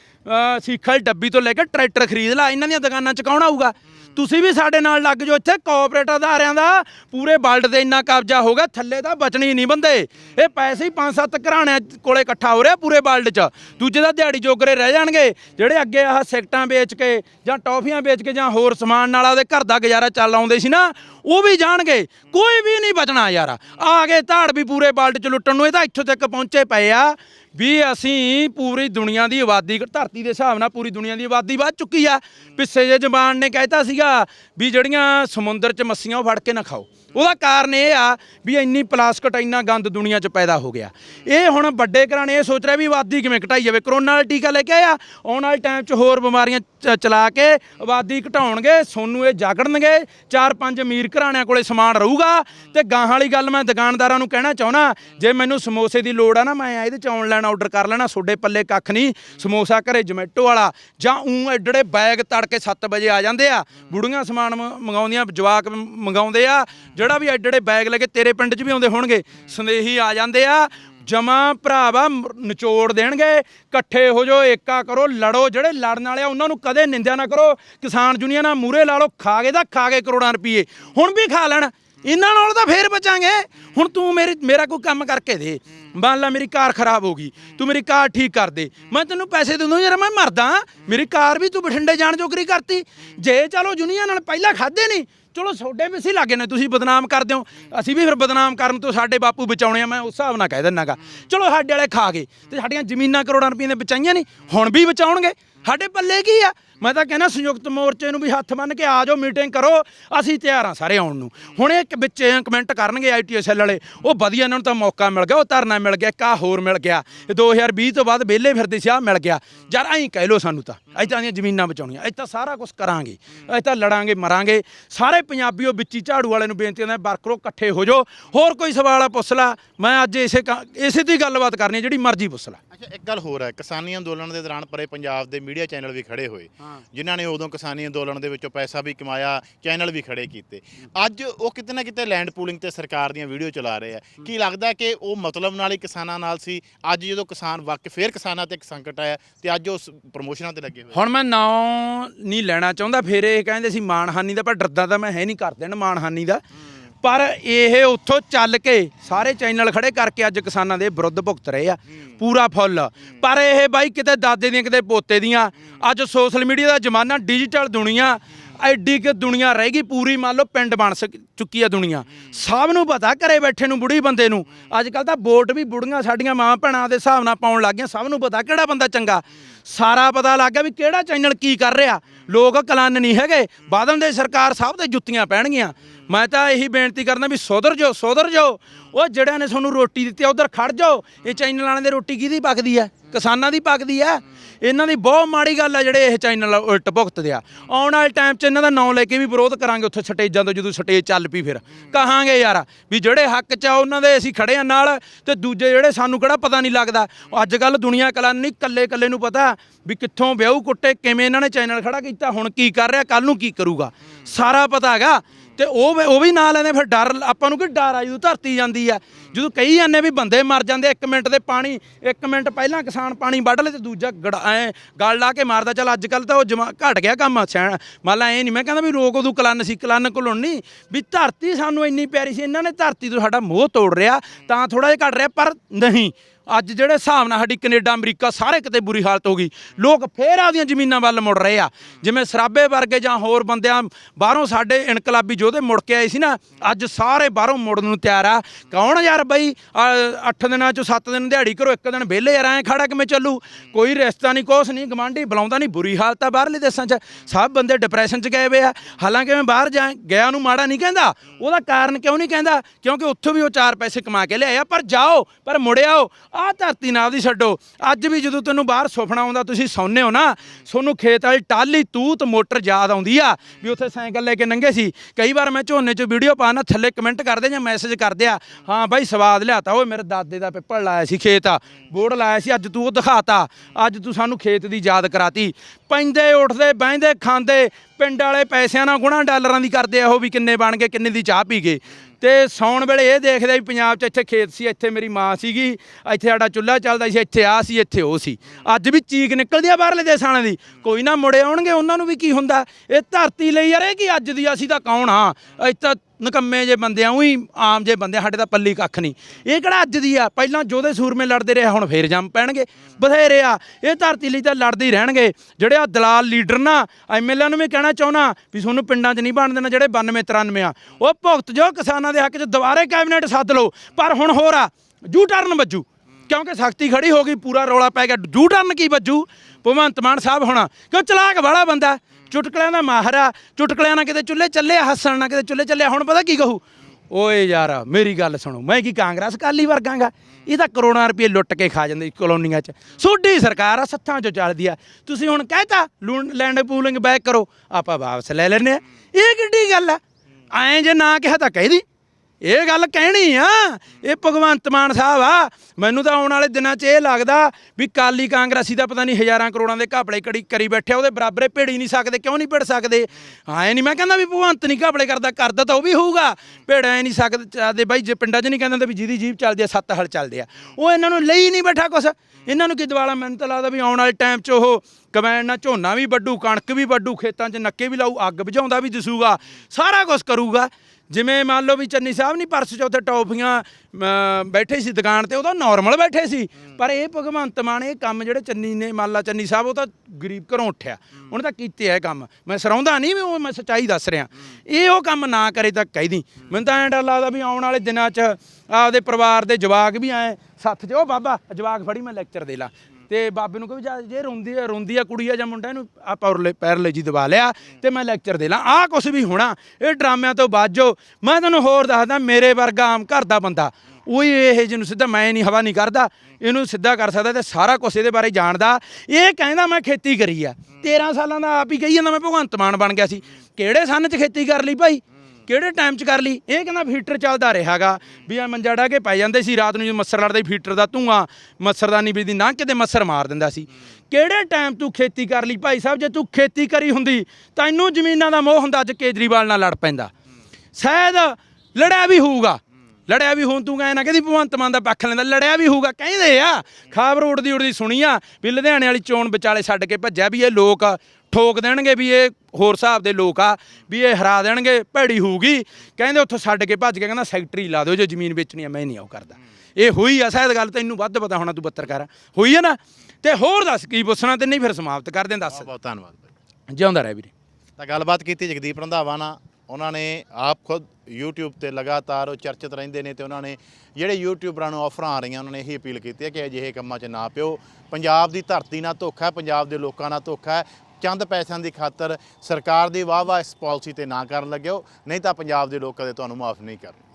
ਸੀਖਲ ਡੱਬੀ ਤੋਂ ਲੈ ਕੇ ਟਰੈਕਟਰ ਖਰੀਦ ਲਾ, ਇਹਨਾਂ ਦੀਆਂ ਦੁਕਾਨਾਂ ਚ ਕੌਣ ਆਊਗਾ? ਤੁਸੀਂ ਵੀ ਸਾਡੇ ਨਾਲ ਲੱਗ ਜਾਓ ਇੱਥੇ ਕੋਆਪਰੇਟ ਅਦਾਰਿਆਂ ਦਾ ਪੂਰੇ ਵਰਲਡ ਤੇ ਇੰਨਾ ਕਬਜ਼ਾ ਹੋ ਗਿਆ, ਥੱਲੇ ਤਾਂ ਬਚਣੀ ਨਹੀਂ ਬੰਦੇ। ਇਹ ਪੈਸੇ ਹੀ ਪੰਜ ਸੱਤ ਘਰਾਣਿਆਂ ਕੋਲੇ ਇਕੱਠਾ ਹੋ ਰਿਹਾ ਪੂਰੇ ਵਰਲਡ 'ਚ। ਦੂਜੇ ਦਾ ਦਿਹਾੜੀ ਜੋਗਰੇ ਰਹਿ ਜਾਣਗੇ, ਜਿਹੜੇ ਅੱਗੇ ਆਹ ਸਿਗਟਾਂ ਵੇਚ ਕੇ ਜਾਂ ਟੌਫੀਆਂ ਵੇਚ ਕੇ ਜਾਂ ਹੋਰ ਸਮਾਨ ਨਾਲ ਉਹਦੇ ਘਰ ਦਾ ਗੁਜ਼ਾਰਾ ਚੱਲ ਆਉਂਦੇ ਸੀ ਨਾ ਉਹ ਵੀ ਜਾਣਗੇ। ਕੋਈ ਵੀ ਨਹੀਂ ਬਚਣਾ ਯਾਰ। ਆ ਗਏ ਧਾੜ ਵੀ ਪੂਰੇ ਵਰਲਡ 'ਚ ਲੁੱਟਣ ਨੂੰ, ਇਹ ਤਾਂ ਇੱਥੋਂ ਤੱਕ ਪਹੁੰਚੇ ਪਏ ਆ ਵੀ ਅਸੀਂ ਪੂਰੀ ਦੁਨੀਆ ਦੀ ਆਬਾਦੀ, ਧਰਤੀ ਦੇ ਹਿਸਾਬ ਨਾਲ ਪੂਰੀ ਦੁਨੀਆ ਦੀ ਆਬਾਦੀ ਵੱਧ ਚੁੱਕੀ ਆ। ਪਿੱਛੇ ਜੇ ਜ਼ਬਾਨ ਨੇ ਕਹਿਤਾ ਸੀਗਾ ਵੀ ਜਿਹੜੀਆਂ ਸਮੁੰਦਰ 'ਚ ਮੱਸੀਆਂ ਉਹ ਫੜ ਕੇ ਨਾ ਖਾਓ। ਉਹਦਾ ਕਾਰਨ ਇਹ ਆ ਵੀ ਇੰਨੀ ਪਲਾਸਟਿਕ, ਇੰਨਾ ਗੰਦ ਦੁਨੀਆ 'ਚ ਪੈਦਾ ਹੋ ਗਿਆ। ਇਹ ਹੁਣ ਵੱਡੇ ਘਰਾਣੇ ਇਹ ਸੋਚ ਰਿਹਾ ਵੀ ਆਬਾਦੀ ਕਿਵੇਂ ਘਟਾਈ ਜਾਵੇ। ਕਰੋਨਾ ਵਾਲਾ ਟੀਕਾ ਲੈ ਕੇ ਆਇਆ। ਆਉਣ ਵਾਲੇ ਟਾਈਮ 'ਚ ਹੋਰ ਬਿਮਾਰੀਆਂ ਚਲਾ ਕੇ ਆਬਾਦੀ ਘਟਾਉਣਗੇ, ਸੋਨੂੰ ਇਹ ਜਾਗੜਨਗੇ, ਚਾਰ ਪੰਜ ਅਮੀਰ ਘਰਾਣਿਆਂ ਕੋਲੇ ਸਮਾਨ ਰਹੂਗਾ। ਤੇ ਗਾਹਾਂ ਵਾਲੀ ਗੱਲ ਮੈਂ ਦੁਕਾਨਦਾਰਾਂ ਨੂੰ ਕਹਿਣਾ ਚਾਹੁੰਦਾ, ਜੇ ਮੈਨੂੰ ਸਮੋਸੇ ਦੀ ਲੋੜ ਆ ਨਾ, ਮੈਂ ਇਹਦੇ 'ਚ ਆਨਲਾਈਨ ਆਰਡਰ ਕਰ ਲੈਣਾ ਤੁਹਾਡੇ ਪੱਲੇ ਕੱਖ ਨਹੀਂ, ਸਮੋਸਾ ਘਰੇ ਜਮੈਟੋ ਵਾਲਾ। ਜਾਂ ਉਂ ਐਡੜੇ ਬੈਗ ਤੜਕੇ 7 ਵਜੇ ਆ ਜਾਂਦੇ ਆ, ਬੁੜੀਆਂ ਸਮਾਨ ਮ- ਮੰਗਾਉਂਦੀਆਂ, ਜਵਾਕ ਮ- ਮੰਗਾਉਂਦੇ ਆ, ਜਿਹੜਾ ਵੀ ਐਡੜੇ ਬੈਗ ਲੈ ਕੇ ਤੇਰੇ ਪਿੰਡ 'ਚ ਵੀ ਆਉਂਦੇ ਹੋਣਗੇ ਸੰਦੇਹੀ ਆ ਜਾਂਦੇ ਆ ਜਮਾ ਭਰਾਵਾ ਮ- ਨਿਚੋੜ ਦੇਣਗੇ। ਇਕੱਠੇ ਹੋ ਜਾਓ, ਏਕਾ ਕਰੋ, ਲੜੋ। ਜਿਹੜੇ ਲੜਨ ਵਾਲੇ ਆ, ਉਹਨਾਂ ਨੂੰ ਕਦੇ ਨਿੰਦਿਆ ਨਾ ਕਰੋ। ਕਿਸਾਨ ਯੂਨੀਅਨਾਂ ਮੂਰੇ ਲਾ ਲਓ, ਖਾ ਗਏ ਤਾਂ ਖਾ ਗਏ ਕਰੋੜਾਂ ਰੁਪਏ ਹੁਣ ਵੀ ਖਾ ਲੈਣ। ਇਹਨਾਂ ਨਾਲ ਤਾਂ ਫੇਰ ਬਚਾਂਗੇ। ਹੁਣ ਤੂੰ ਮੇਰੀ, ਮੇਰਾ ਕੋਈ ਕੰਮ ਕਰਕੇ ਦੇ। ਮੰਨ ਲਾ ਮੇਰੀ ਕਾਰ ਖਰਾਬ ਹੋ ਗਈ। ਤੂੰ ਮੇਰੀ ਕਾਰ ਠੀਕ ਕਰ ਦੇ। ਮੈਂ ਤੈਨੂੰ ਪੈਸੇ ਦੇ ਦੂੰ, ਯਾਰ ਮੈਂ ਮਰਦਾ। ਮੇਰੀ ਕਾਰ ਵੀ ਤੂੰ ਬਠਿੰਡੇ ਜਾਣ ਜੋਗਰੀ ਕਰਤੀ। ਜੇ ਚਲੋ ਯੂਨੀਅਨ ਨਾਲ ਪਹਿਲਾਂ ਖਾਦੇ ਨਹੀਂ ਚਲੋ ਤੁਹਾਡੇ ਵੀ ਸੀ ਲੱਗੇ ਨੇ, ਤੁਸੀਂ ਬਦਨਾਮ ਕਰਦੇ ਹੋ। ਅਸੀਂ ਵੀ ਫਿਰ ਬਦਨਾਮ ਕਰਨ ਤੋਂ ਸਾਡੇ ਬਾਪੂ ਬਚਾਉਣੇ ਆ, ਮੈਂ ਉਸ ਹਿਸਾਬ ਨਾਲ ਕਹਿ ਦਿੰਨਾਗਾ ਚਲੋ ਸਾਡੇ ਵਾਲੇ ਖਾ ਗਏ ਤੇ ਸਾਡੀਆਂ ਜ਼ਮੀਨਾਂ ਕਰੋੜਾਂ ਰੁਪਈਆਂ ਦੇ ਬਚਾਈਆਂ ਨਹੀਂ, ਹੁਣ ਵੀ ਬਚਾਉਣਗੇ। ਸਾਡੇ ਪੱਲੇ ਕੀ ਆ? ਮੈਂ ਤਾਂ ਕਹਿੰਦਾ ਸੰਯੁਕਤ ਮੋਰਚੇ ਨੂੰ ਵੀ ਹੱਥ ਬੰਨ ਕੇ ਆ ਜਾਓ ਮੀਟਿੰਗ ਕਰੋ, ਅਸੀਂ ਤਿਆਰ ਆ ਸਾਰੇ ਆਉਣ ਨੂੰ। ਹੁਣ ਇਹ ਵਿੱਚ ਕਮੈਂਟ ਕਰਨਗੇ ਆਈਟੀਐਸਐਲ ਵਾਲੇ, ਉਹ ਵਧੀਆ ਇਹਨਾਂ ਨੂੰ ਤਾਂ ਮੌਕਾ ਮਿਲ ਗਿਆ, ਉਹ ਧਰਨਾ ਮਿਲ ਗਿਆ ਕਾ ਹੋਰ ਮਿਲ ਗਿਆ। ਇਹ 2020 ਤੋਂ ਬਾਅਦ ਵਿਹਲੇ ਫਿਰਦੇ ਸੀ ਆ ਮਿਲ ਗਿਆ। ਯਾਰ ਐਂ ਕਹਿ ਲੋ ਸਾਨੂੰ ਤਾਂ, ਇੱਦਾਂ ਦੀਆਂ ਜ਼ਮੀਨਾਂ ਬਚਾਉਣੀਆਂ ਅਸੀਂ ਤਾਂ ਸਾਰਾ ਕੁਝ ਕਰਾਂਗੇ ਅਸੀਂ ਤਾਂ ਲੜਾਂਗੇ, ਮਰਾਂਗੇ। ਸਾਰੇ ਪੰਜਾਬੀਓ ਵਿੱਚੀ ਝਾੜੂ ਵਾਲੇ ਨੂੰ ਬੇਨਤੀ ਕਰਦਾ, ਵਰਕਰੋ, ਇਕੱਠੇ ਹੋ ਜਾਓ। ਹੋਰ ਕੋਈ ਸਵਾਲ ਆ, ਪੁੱਛ ਲਾ। ਮੈਂ ਅੱਜ ਇਸੇ ਕ- ਇਸੇ ਦੀ ਗੱਲਬਾਤ ਕਰਨੀ ਜਿਹੜੀ ਮਰਜ਼ੀ ਪੁੱਛ ਲਾ। ਅੱਛਾ ਇੱਕ ਗੱਲ ਹੋਰ ਹੈ ਕਿਸਾਨੀ ਅੰਦੋਲਨ ਦੇ ਦੌਰਾਨ ਪਰੇ ਪੰਜਾਬ ਦੇ ਮੀਡੀਆ ਚੈਨਲ ਵੀ ਖੜੇ ਹੋਏ ਜਿਨ੍ਹਾਂ ਨੇ ਉਦੋਂ ਕਿਸਾਨੀ ਅੰਦੋਲਨ ਦੇ ਵਿੱਚੋਂ ਪੈਸਾ ਵੀ ਕਮਾਇਆ ਚੈਨਲ ਵੀ ਖੜੇ ਕੀਤੇ। ਅੱਜ ਉਹ ਕਿਤੇ ਨਾ ਕਿਤੇ ਲੈਂਡ ਪੂਲਿੰਗ ਤੇ ਸਰਕਾਰ ਦੀਆਂ ਵੀਡੀਓ ਚਲਾ ਰਹੇ ਆ। ਕੀ ਲੱਗਦਾ ਕਿ ਉਹ ਮਤਲਬ ਨਾਲ ਹੀ ਕਿਸਾਨਾਂ ਨਾਲ ਸੀ? ਅੱਜ ਜਦੋਂ ਕਿਸਾਨ ਵਾਕਿਆ ਫੇਰ ਕਿਸਾਨਾਂ ਤੇ ਇੱਕ ਸੰਕਟ ਆਇਆ ਤੇ ਅੱਜ ਉਹ ਸ- ਪ੍ਰਮੋਸ਼ਨਾਂ ਤੇ ਲੱਗੇ ਹੋਏ ਹੁਣ ਮੈਂ ਨਾਂ ਨਹੀਂ ਲੈਣਾ ਚਾਹੁੰਦਾ ਫਿਰ ਇਹ ਕਹਿੰਦੇ ਸੀ ਮਾਨਹਾਨੀ ਦਾ ਪਰ ਡਰਦਾ ਤਾਂ ਮੈਂ ਹੈ ਨਹੀਂ ਕਰਦੇ ਨੇ ਮਾਨਹਾਨੀ ਦਾ। ਪਰ ਇਹ ਉੱਥੋਂ ਚੱਲ ਕੇ ਸਾਰੇ ਚੈਨਲ ਖੜੇ ਕਰਕੇ ਅੱਜ ਕਿਸਾਨਾਂ ਦੇ ਵਿਰੁੱਧ ਭੁਗਤ ਰਹੇ ਆ। ਪੂਰਾ ਫੁੱਲ। ਪਰ ਇਹ ਬਾਈ ਕਿਤੇ ਦਾਦੇ ਦੀਆਂ ਕਿਤੇ ਪੋਤੇ ਦੀਆਂ ਅੱਜ ਸੋਸ਼ਲ ਮੀਡੀਆ ਦਾ ਜ਼ਮਾਨਾ ਡਿਜੀਟਲ ਦੁਨੀਆ ਐਡੀ ਕਿ ਦੁਨੀਆ ਰਹਿ ਗਈ ਪੂਰੀ ਮੰਨ ਲਓ ਪਿੰਡ ਬਣ ਚੁੱਕੀ ਆ ਦੁਨੀਆ। ਸਭ ਨੂੰ ਪਤਾ ਘਰੇ ਬੈਠੇ ਨੂੰ ਬੁੜੀ ਬੰਦੇ ਨੂੰ। ਅੱਜ ਕੱਲ ਤਾਂ ਵੋਟ ਵੀ ਬੁੜੀਆਂ ਸਾਡੀਆਂ ਮਾਂ ਭੈਣਾਂ ਦੇ ਹਿਸਾਬ ਨਾਲ ਪਾਉਣ ਲੱਗ ਗਈਆਂ ਸਭ ਨੂੰ ਪਤਾ ਕਿਹੜਾ ਬੰਦਾ ਚੰਗਾ। ਸਾਰਾ ਪਤਾ ਲੱਗ ਗਿਆ ਵੀ ਕਿਹੜਾ ਚੈਨਲ ਕੀ ਕਰ ਰਿਹਾ। ਲੋਕ ਕਲੰਨ ਨਹੀਂ ਹੈਗੇ। ਬਾਦਲ ਦੇ ਸਰਕਾਰ ਸਭ ਦੇ ਜੁੱਤੀਆਂ ਪੈਣਗੀਆਂ ਮੈਂ ਤਾਂ ਇਹੀ ਬੇਨਤੀ ਕਰਦਾ ਵੀ ਸੁਧਰ ਜਾਓ ਸੁਧਰ ਜਾਓ ਉਹ ਜਿਹੜਿਆਂ ਨੇ ਤੁਹਾਨੂੰ ਰੋਟੀ ਦਿੱਤੀ ਆ, ਉਧਰ ਖੜ ਜਾਓ। ਇਹ ਚੈਨਲ ਵਾਲਿਆਂ ਦੇ ਰੋਟੀ ਕਿਹਦੀ ਪੱਕਦੀ ਆ? ਕਿਸਾਨਾਂ ਦੀ ਪੱਕਦੀ ਆ? ਇਹਨਾਂ ਦੀ ਬਹੁਤ ਮਾੜੀ ਗੱਲ ਆ ਜਿਹੜੇ ਇਹ ਚੈਨਲ ਉਲਟ ਭੁਗਤਦੇ ਆ। ਆਉਣ ਵਾਲੇ ਟਾਈਮ 'ਚ ਇਹਨਾਂ ਦਾ ਨਾਂ ਲੈ ਕੇ ਵੀ ਵਿਰੋਧ ਕਰਾਂਗੇ ਉੱਥੇ ਸਟੇਜਾਂ ਤੋਂ, ਜਦੋਂ ਸਟੇਜ ਚੱਲ ਪਈ ਫਿਰ। ਕਹਾਂਗੇ ਯਾਰ ਵੀ ਜਿਹੜੇ ਹੱਕ 'ਚ ਆ, ਉਹਨਾਂ ਦੇ ਅਸੀਂ ਖੜੇ ਆ ਨਾਲ ਤੇ ਦੂਜੇ ਜਿਹੜੇ ਸਾਨੂੰ ਕਿਹੜਾ ਪਤਾ ਨਹੀਂ ਲੱਗਦਾ। ਅੱਜ ਕੱਲ ਦੁਨੀਆ ਕਲਾ ਨਹੀਂ ਕੱਲੇ ਕੱਲੇ ਨੂੰ ਪਤਾ ਵੀ ਕਿੱਥੋਂ ਵਿਆਹੂ ਕੁੱਟੇ, ਕਿਵੇਂ ਇਹਨਾਂ ਨੇ ਚੈਨਲ ਖੜਾ ਕੀਤਾ, ਹੁਣ ਕੀ ਕਰ ਰਿਹਾ ਕੱਲ ਨੂੰ ਕੀ ਕਰੂਗਾ। ਸਾਰਾ ਪਤਾ ਹੈਗਾ। ਤੇ ਉਹ ਵੀ- ਉਹ ਵੀ ਨਾਲ ਲੈਂਦੇ ਫਿਰ ਡਰ ਆਪਾਂ ਨੂੰ ਕੀ ਡਰ ਆ, ਜਦੋਂ ਧਰਤੀ ਜਾਂਦੀ ਆ। ਜਦੋਂ ਕਹੀ ਜਾਂਦੇ ਵੀ ਬੰਦੇ ਮਰ ਜਾਂਦੇ 1 ਮਿੰਟ ਦੇ ਪਾਣੀ 1 ਮਿੰਟ ਪਹਿਲਾਂ ਕਿਸਾਨ ਪਾਣੀ ਵੱਢ ਲਏ ਤੇ ਦੂਜਾ ਗੜ ਐ ਗਲ ਲਾ ਕੇ ਮਾਰਦਾ, ਚੱਲ ਅੱਜ ਕੱਲ ਤਾਂ ਉਹ ਜਮਾ ਘਟ ਗਿਆ ਕੰਮ ਸੈਣ ਮੰਨ ਲਾ ਇਹ ਨਹੀਂ ਮੈਂ ਕਹਿੰਦਾ ਵੀ ਰੋਕ ਉਦੋਂ ਕਲੰਨ ਸੀ, ਕਲੰਨ ਕੋਲੋਂ ਨਹੀਂ ਵੀ ਧਰਤੀ ਸਾਨੂੰ ਇੰਨੀ ਪਿਆਰੀ ਸੀ, ਇਹਨਾਂ ਨੇ ਧਰਤੀ ਤੋਂ ਸਾਡਾ ਮੋਹ ਤੋੜ ਰਿਹਾ ਤਾਂ ਥੋੜਾ ਜਿਹਾ ਘਟ ਰਿਹਾ ਪਰ ਨਹੀਂ। ਅੱਜ ਜਿਹੜੇ ਹਿਸਾਬ ਨਾਲ ਸਾਡੀ ਕੈਨੇਡਾ, ਅਮਰੀਕਾ ਸਾਰੇ ਕਿਤੇ ਬੁਰੀ ਹਾਲਤ ਹੋ ਗਈ, ਲੋਕ ਫੇਰ ਆਪਦੀਆਂ ਜ਼ਮੀਨਾਂ ਵੱਲ ਮੁੜ ਰਹੇ ਆ। ਜਿਵੇਂ ਸਰਾਬੇ ਵਰਗੇ ਜਾਂ ਹੋਰ ਬੰਦਿਆਂ ਬਾਹਰੋਂ ਸਾਡੇ ਇਨਕਲਾਬੀ ਯੋਧੇ ਮੁੜ ਕੇ ਆਏ ਸੀ ਨਾ, ਅੱਜ ਸਾਰੇ ਬਾਹਰੋਂ ਮੁੜਨ ਨੂੰ ਤਿਆਰ ਆ। ਕੌਣ ਯਾਰ ਬਈ 8 ਦਿਨਾਂ ਚੋਂ 7 ਦਿਨ ਦਿਹਾੜੀ ਕਰੋ, ਇੱਕ ਦਿਨ ਵਿਹਲੇ ਯਾਰ ਐਂ ਖੜਾ ਕਿਵੇਂ ਚੱਲੂ? ਕੋਈ ਰਿਸ਼ਤਾ ਨਹੀਂ ਕੋਸ ਨਹੀਂ ਗਵਾਂਢੀ ਬੁਲਾਉਂਦਾ ਨਹੀਂ, ਬੁਰੀ ਹਾਲਤ ਆ ਬਾਹਰਲੇ ਦੇਸ਼ਾਂ 'ਚ। ਸਭ ਬੰਦੇ ਡਿਪਰੈਸ਼ਨ 'ਚ ਗਏ ਹੋਏ ਆ। ਹਾਲਾਂਕਿ ਮੈਂ ਬਾਹਰ ਜਾ, ਗਿਆ ਨੂੰ ਮਾੜਾ ਨਹੀਂ ਕਹਿੰਦਾ। ਉਹਦਾ ਕਾਰਨ ਕਿਉਂ ਨਹੀਂ ਕਹਿੰਦਾ? ਕਿਉਂਕਿ ਉੱਥੋਂ ਵੀ ਉਹ ਚਾਰ ਪੈਸੇ ਕਮਾ ਕੇ ਲਿਆਇਆ ਪਰ ਜਾਓ, ਪਰ ਮੁੜਿਆਓ ਆਹ ਧਰਤੀ ਨਾ ਦੀ ਛੱਡੋ। ਅੱਜ ਵੀ ਜਦੋਂ ਤੈਨੂੰ ਬਾਹਰ ਸੁਪਨਾ ਆਉਂਦਾ, ਤੁਸੀਂ ਸੌਂਦੇ ਹੋ ਨਾ, ਤੁਹਾਨੂੰ ਖੇਤ ਵਾਲੀ ਟਾਲੀ ਤੂਤ ਮੋਟਰ ਯਾਦ ਆਉਂਦੀ ਆ, ਵੀ ਉੱਥੇ ਸਾਈਕਲ ਲੈ ਕੇ ਲੰਘੇ ਸੀ। ਕਈ ਵਾਰ ਮੈਂ ਝੋਨੇ 'ਚ ਵੀਡੀਓ ਪਾਣਾ ਥੱਲੇ ਕਮੈਂਟ ਕਰਦੇ ਜਾਂ ਮੈਸੇਜ ਕਰਦੇ ਆ, ਹਾਂ ਬਾਈ, ਸਵਾਦ ਲਿਆਤਾ। ਓਏ, ਮੇਰੇ ਦਾਦੇ ਦਾ ਪਿੱਪਲ ਲਾਇਆ ਸੀ ਖੇਤ ਆ ਬੋਰਡ ਲਾਇਆ ਸੀ, ਅੱਜ ਤੂੰ ਉਹ ਦਿਖਾਤਾ। ਅੱਜ ਤੂੰ ਸਾਨੂੰ ਖੇਤ ਦੀ ਯਾਦ ਕਰਾਤੀ। ਪੈਂਦੇ, ਉੱਠਦੇ, ਬਹਿੰਦੇ, ਖਾਂਦੇ, ਪਿੰਡ ਵਾਲੇ ਪੈਸਿਆਂ ਨਾਲ ਗੁਣਾ ਡਾਲਰਾਂ ਦੀ ਕਰਦੇ ਆ ਉਹ ਵੀ ਕਿੰਨੇ ਬਣ ਗਏ, ਕਿੰਨੇ ਦੀ ਚਾਹ ਪੀ ਗਏ। ਤੇ ਸੌਣ ਵੇਲੇ ਇਹ ਦੇਖਦੇ ਵੀ ਪੰਜਾਬ 'ਚ ਇੱਥੇ ਖੇਤ ਸੀ, ਇੱਥੇ ਮੇਰੀ ਮਾਂ ਸੀਗੀ, ਇੱਥੇ ਸਾਡਾ ਚੁੱਲ੍ਹਾ ਚੱਲਦਾ ਸੀ, ਇੱਥੇ ਆ ਸੀ, ਇੱਥੇ ਉਹ ਸੀ। ਅੱਜ ਵੀ ਚੀਕ ਨਿਕਲਦੀ ਆ ਬਾਹਰਲੇ ਦੇਸ਼ਾਂ ਵਾਲਿਆਂ ਦੀ। ਕੋਈ ਨਾ ਮੁੜੇ ਆਉਣਗੇ, ਉਹਨਾਂ ਨੂੰ ਵੀ ਕੀ ਹੁੰਦਾ? ਇਹ ਧਰਤੀ ਲਈ ਯਾਰ, ਇਹ ਕੀ ਅੱਜ ਦੀ ਅਸੀਂ ਤਾਂ ਕੌਣ ਹਾਂ? ਅਸੀਂ ਤਾਂ ਨਕੰਮੇ ਜੇ ਬੰਦੇ ਆ, ਉਹੀ ਆਮ ਜੇ ਬੰਦੇ ਸਾਡੇ ਤਾਂ ਪੱਲੀ ਕੱਖ ਨਹੀਂ। ਇਹ ਕਿਹੜਾ ਅੱਜ ਦੀ ਆ? ਪਹਿਲਾਂ ਜੋਧੇ ਸੂਰਮੇ ਲੜਦੇ ਰਹੇ, ਹੁਣ ਫੇਰ ਜੰਮ ਪੈਣਗੇ। ਬਥੇਰੇ ਆ। ਇਹ ਧਰਤੀ ਲਈ ਤਾਂ ਲੜਦੇ ਹੀ ਰਹਿਣਗੇ। ਜਿਹੜੇ ਆ ਦਲਾਲ ਲੀਡਰ ਨਾ ਐਮਐਲਏ ਨੂੰ ਵੀ ਕਹਿਣਾ ਚਾਹੁੰਦਾ ਵੀ ਤੁਹਾਨੂੰ ਪਿੰਡਾਂ 'ਚ ਨਹੀਂ ਬਣ ਦੇਣਾ, ਜਿਹੜੇ 92 93 ਆ। ਉਹ ਭੁਗਤ ਜੋ ਕਿਸਾਨਾਂ ਦੇ ਹੱਕ 'ਚ, ਦੁਬਾਰੇ ਕੈਬਨਿਟ ਸੱਦ ਲਓ। ਪਰ ਹੁਣ ਹੋਰ ਆ ਜੂ ਟਰਨ ਵੱਜੂ। ਕਿਉਂਕਿ ਸਖਤੀ ਖੜੀ ਹੋ ਗਈ, ਪੂਰਾ ਰੌਲਾ ਪੈ ਗਿਆ। ਜੂ ਟਰਨ ਕੀ ਵੱਜੂ? ਭਗਵੰਤ ਮਾਨ ਸਾਹਿਬ ਹੋਣਾ। ਕਿਉਂ ਚਲਾਕ ਵਾਲਾ ਬੰਦਾ? ਚੁਟਕਲਿਆਂ ਦਾ ਮਾਹਰ ਆ, ਚੁਟਕਲਿਆਂ ਨਾਲ ਕਿਤੇ ਚੁੱਲ੍ਹੇ ਚੱਲਿਆ ਹੱਸਣ ਨਾਲ ਕਿਤੇ ਚੁੱਲ੍ਹੇ ਚੱਲਿਆ ਹੁਣ ਪਤਾ ਕੀ ਕਹੂ? ਓਏ ਯਾਰ, ਮੇਰੀ ਗੱਲ ਸੁਣੋ, ਮੈਂ ਕੀ ਕਾਂਗਰਸ ਕਾਲੀ ਵਰਗਾਂਗਾ? ਇਹ ਤਾਂ ਕਰੋੜਾਂ ਰੁਪਏ ਲੁੱਟ ਕੇ ਖਾ ਜਾਂਦੇ ਕਲੋਨੀਆਂ 'ਚ। ਸੋਡੀ ਸਰਕਾਰ ਆ, ਸੱਥਾਂ 'ਚੋਂ ਚੱਲਦੀ ਆ। ਤੁਸੀਂ ਹੁਣ ਕਹਿਤਾ ਲੈਂਡ ਪੂਲਿੰਗ ਬੈਕ ਕਰੋ, ਆਪਾਂ ਵਾਪਸ ਲੈ ਲੈਨੇ ਆ। ਇਹ ਕਿੱਡੀ ਗੱਲ ਆ? ਐਂ ਜੇ ਨਾ ਕਿਹਾ ਤਾਂ ਕਹਿਦੀ ਇਹ ਗੱਲ ਕਹਿਣੀ ਆ, ਇਹ ਭਗਵੰਤ ਮਾਨ ਸਾਹਿਬ ਆ। ਮੈਨੂੰ ਤਾਂ ਆਉਣ ਵਾਲੇ ਦਿਨਾਂ 'ਚ ਇਹ ਲੱਗਦਾ ਵੀ ਕਾਲੀ ਕਾਂਗਰਸੀ ਦਾ ਪਤਾ ਨਹੀਂ ਹਜ਼ਾਰਾਂ ਕਰੋੜਾਂ ਦੇ ਘਾਪਲੇ ਕੜੀ ਕਰੀ ਬੈਠਿਆ, ਉਹਦੇ ਬਰਾਬਰੇ ਭਿੜ ਹੀ ਨਹੀਂ ਸਕਦੇ, ਕਿਉਂ ਨਹੀਂ ਭਿੜ ਸਕਦੇ? ਐ ਨਹੀਂ ਮੈਂ ਕਹਿੰਦਾ ਵੀ ਭਗਵੰਤ ਨਹੀਂ ਘਾਪਲੇ ਕਰਦਾ ਕਰਦਾ ਤਾਂ ਉਹ ਵੀ ਹੋਊਗਾ। ਭਿੜ ਨਹੀਂ ਸਕਦੇ ਚਾਹਦੇ ਬਾਈ, ਜੇ ਪਿੰਡਾਂ 'ਚ ਨਹੀਂ ਕਹਿੰਦੇ ਵੀ ਜਿਹਦੀ ਜੀਬ ਚੱਲਦੀ ਆ, ਸੱਤ ਹਲ ਚੱਲਦੇ ਆ। ਉਹ ਇਹਨਾਂ ਨੂੰ ਲਈ ਨਹੀਂ ਬੈਠਾ ਕੁਛ। ਇਹਨਾਂ ਨੂੰ ਕੀ ਦਿਵਾਲਾ, ਮੈਨੂੰ ਤਾਂ ਲੱਗਦਾ ਵੀ ਆਉਣ ਵਾਲੇ ਟਾਈਮ 'ਚ ਉਹ ਕਮੈਨ ਨਾਲ ਝੋਨਾ ਵੀ ਵੱਡੂ ਕਣਕ ਵੀ ਵੱਡੂ ਖੇਤਾਂ 'ਚ ਨੱਕੇ ਵੀ ਲਾਊ, ਅੱਗ ਬੁਝਾਉਂਦਾ ਵੀ ਦਿਸੂਗਾ, ਸਾਰਾ ਕੁਝ ਕਰੂਗਾ। ਜਿਵੇਂ ਮੰਨ ਲਓ ਵੀ ਚੰਨੀ ਸਾਹਿਬ ਨਹੀਂ ਪਰਸ ਚ ਉੱਥੇ ਟੌਫੀਆਂ ਬੈਠੇ ਸੀ ਦੁਕਾਨ ਤੇ ਉਹ ਤਾਂ ਨਾਰਮਲ ਬੈਠੇ ਸੀ। ਪਰ ਇਹ ਭਗਵੰਤ ਮਾਨ ਇਹ ਕੰਮ ਜਿਹੜੇ ਚੰਨੀ ਨੇ ਮੰਨ ਲਾ ਚੰਨੀ ਸਾਹਿਬ ਉਹ ਤਾਂ ਗਰੀਬ ਘਰੋਂ ਉੱਠਿਆ। ਉਹਨੇ ਤਾਂ ਕੀਤੇ ਆ ਇਹ ਕੰਮ। ਮੈਂ ਸਰਾਉਂਦਾ ਨਹੀਂ ਵੀ ਉਹ ਮੈਂ ਸੱਚਾਈ ਦੱਸ ਰਿਹਾ। ਇਹ ਉਹ ਕੰਮ ਨਾ ਕਰੇ ਤਾਂ ਕਹਿਦੀ ਮੈਨੂੰ ਤਾਂ ਐਂ ਡਰ ਲੱਗਦਾ ਵੀ ਆਉਣ ਵਾਲੇ ਦਿਨਾਂ 'ਚ ਆਪਦੇ ਪਰਿਵਾਰ ਦੇ ਜਵਾਕ ਵੀ ਆਏ ਸੱਥ 'ਚ ਉਹ ਬਾਬਾ ਜਵਾਕ ਫੜੀ ਮੈਂ ਲੈਕਚਰ ਦੇ ਲਾ। ਤੇ ਬਾਬੇ ਨੂੰ ਕਹੋ ਜਾ, ਜੇ ਰੋਂਦੀ ਆ ਰੋਂਦੀ ਆ ਕੁੜੀ ਆ ਜਾਂ ਮੁੰਡਾ, ਇਹਨੂੰ ਆ ਪੌਰਲੇ ਪੈਰਲੇ ਦਵਾ ਲਿਆ ਤੇ ਮੈਂ ਲੈਕਚਰ ਦੇ ਲਾਂ। ਆਹ ਕੁਛ ਵੀ ਹੋਣਾ, ਇਹ ਡਰਾਮਿਆਂ ਤੋਂ ਬਾਜੋ ਮੈਂ ਤੁਹਾਨੂੰ ਹੋਰ ਦੱਸਦਾ, ਮੇਰੇ ਵਰਗਾ ਆਮ ਘਰ ਦਾ ਬੰਦਾ, ਉਹੀ ਇਹ ਜਿਹਨੂੰ ਸਿੱਧਾ ਮੈਂ ਨਹੀਂ, ਹਵਾ ਨਹੀਂ ਕਰਦਾ, ਇਹਨੂੰ ਸਿੱਧਾ ਕਰ ਸਕਦਾ ਤੇ ਸਾਰਾ ਕੁਝ ਇਹਦੇ ਬਾਰੇ ਜਾਣਦਾ। ਇਹ ਕਹਿੰਦਾ ਮੈਂ ਖੇਤੀ ਕਰੀ ਆ 13 ਸਾਲਾਂ ਦਾ ਆਪ ਹੀ ਕਹੀ ਜਾਂਦਾ ਮੈਂ ਭਗਵੰਤ ਮਾਨ ਬਣ ਗਿਆ ਸੀ। ਕਿਹੜੇ ਸੰਨ 'ਚ ਖੇਤੀ ਕਰ ਲਈ ਭਾਈ? ਕਿਹੜੇ ਟਾਈਮ 'ਚ ਕਰ ਲਈ? ਇਹ ਕਹਿੰਦਾ ਫੀਟਰ ਚੱਲਦਾ ਰਿਹਾਗਾ। ਵੀ ਆ ਮੰਜਾ ਡਾ ਕੇ ਪੈ ਜਾਂਦੇ ਸੀ। ਰਾਤ ਨੂੰ ਜਦੋਂ ਮੱਛਰ ਲੜਦਾ ਫੀਟਰ ਦਾ ਧੂਆਂ, ਮੱਛਰਦਾਨੀ ਵੀ ਦੀ ਨਾ ਕਿਤੇ ਮੱਛਰ ਮਾਰ ਦਿੰਦਾ ਸੀ। ਕਿਹੜੇ ਟਾਈਮ ਤੂੰ ਖੇਤੀ ਕਰ ਲਈ? ਭਾਈ ਸਾਹਿਬ, ਜੇ ਤੂੰ ਖੇਤੀ ਕਰੀ ਹੁੰਦੀ, ਤੈਨੂੰ ਜ਼ਮੀਨਾਂ ਦਾ ਮੋਹ ਹੁੰਦਾ, ਅੱਜ ਕੇਜਰੀਵਾਲ ਨਾਲ ਲੜ ਪੈਂਦਾ। ਸ਼ਾਇਦ ਲੜਿਆ ਵੀ ਹੋਊਗਾ। ਲੜਿਆ ਵੀ ਹੋਣ ਤੂੰ ਕਹੇ ਨਾ ਕਹਦੀ, ਭਗਵੰਤ ਮਾਨ ਦਾ ਪੱਖ ਲੈਂਦਾ, ਲੜਿਆ ਵੀ ਹੋਊਗਾ। ਕਹਿੰਦੇ ਆ ਖਬਰ ਉੜਦੀ ਉੜਦੀ ਸੁਣੀ ਆ, ਵੀ ਲੁਧਿਆਣੇ ਵਾਲੀ ਚੋਣ ਵਿਚਾਲੇ ਛੱਡ ਕੇ ਭੱਜਿਆ ਵੀ ਇਹ ਲੋਕ ਠੋਕ ਦੇਣਗੇ ਵੀ ਇਹ ਹੋਰ ਹਿਸਾਬ ਦੇ ਲੋਕ ਆ ਵੀ ਇਹ ਹਰਾ ਦੇਣਗੇ ਭੈੜੀ ਹੋਊਗੀ। ਕਹਿੰਦੇ ਉੱਥੋਂ ਛੱਡ ਕੇ ਭੱਜ ਕੇ ਕਹਿੰਦਾ ਸੈਕਟਰੀ ਲਾ ਦਿਓ ਜੇ ਜ਼ਮੀਨ ਵੇਚਣੀ ਆ ਮੈਂ ਨਹੀਂ ਆਉ ਕਰਦਾ। ਇਹ ਹੋਈ ਆ ਸ਼ਾਇਦ ਗੱਲ ਤੈਨੂੰ ਵੱਧ ਪਤਾ ਹੋਣਾ ਤੂੰ ਪੱਤਰਕਾਰ ਆ। ਹੋਈ ਆ ਨਾ? ਤੇ ਹੋਰ ਦੱਸ ਕੀ ਪੁੱਛਣਾ ਤੇ ਨਹੀਂ ਫਿਰ ਸਮਾਪਤ ਕਰ ਦੇ ਦੱਸ। ਬਹੁਤ ਬਹੁਤ ਧੰਨਵਾਦ ਬਾਈ। ਜਿਉਂਦਾ ਰਹਿ ਵੀਰੇ। ਤਾਂ ਗੱਲਬਾਤ ਕੀਤੀ ਜਗਦੀਪ ਰੰਧਾਵਾ ਨਾਲ। ਉਹਨਾਂ ਨੇ ਆਪ ਖੁਦ YouTube ਤੇ ਲਗਾਤਾਰ ਉਹ ਚਰਚਿਤ ਰਹਿੰਦੇ ਨੇ ਤੇ ਉਹਨਾਂ ਨੇ ਜਿਹੜੇ ਯੂਟਿਊਬਰਾਂ ਨੂੰ ਆਫਰਾਂ ਆ ਰਹੀਆਂ ਉਹਨਾਂ ਨੇ ਇਹੀ ਅਪੀਲ ਕੀਤੀ ਹੈ ਕਿ ਅਜਿਹੇ ਕੰਮਾਂ 'ਚ ਨਾ ਪਿਓ। ਪੰਜਾਬ ਦੀ ਧਰਤੀ ਨਾਲ ਧੋਖਾ ਹੈ ਪੰਜਾਬ ਦੇ ਲੋਕਾਂ ਨਾਲ ਧੋਖਾ ਹੈ। ਚੰਦ ਪੈਸਿਆਂ ਦੀ ਖਾਤਰ ਸਰਕਾਰ ਦੀ ਵਾਹ ਵਾਹ ਇਸ ਪਾਲਿਸੀ ਤੇ ਨਾ ਕਰਨ ਲੱਗਿਓ, ਨਹੀਂ ਤਾਂ ਪੰਜਾਬ ਦੇ ਲੋਕਾਂ ਦੇ ਤੁਹਾਨੂੰ ਮਾਫ ਨਹੀਂ ਕਰਨਗੇ।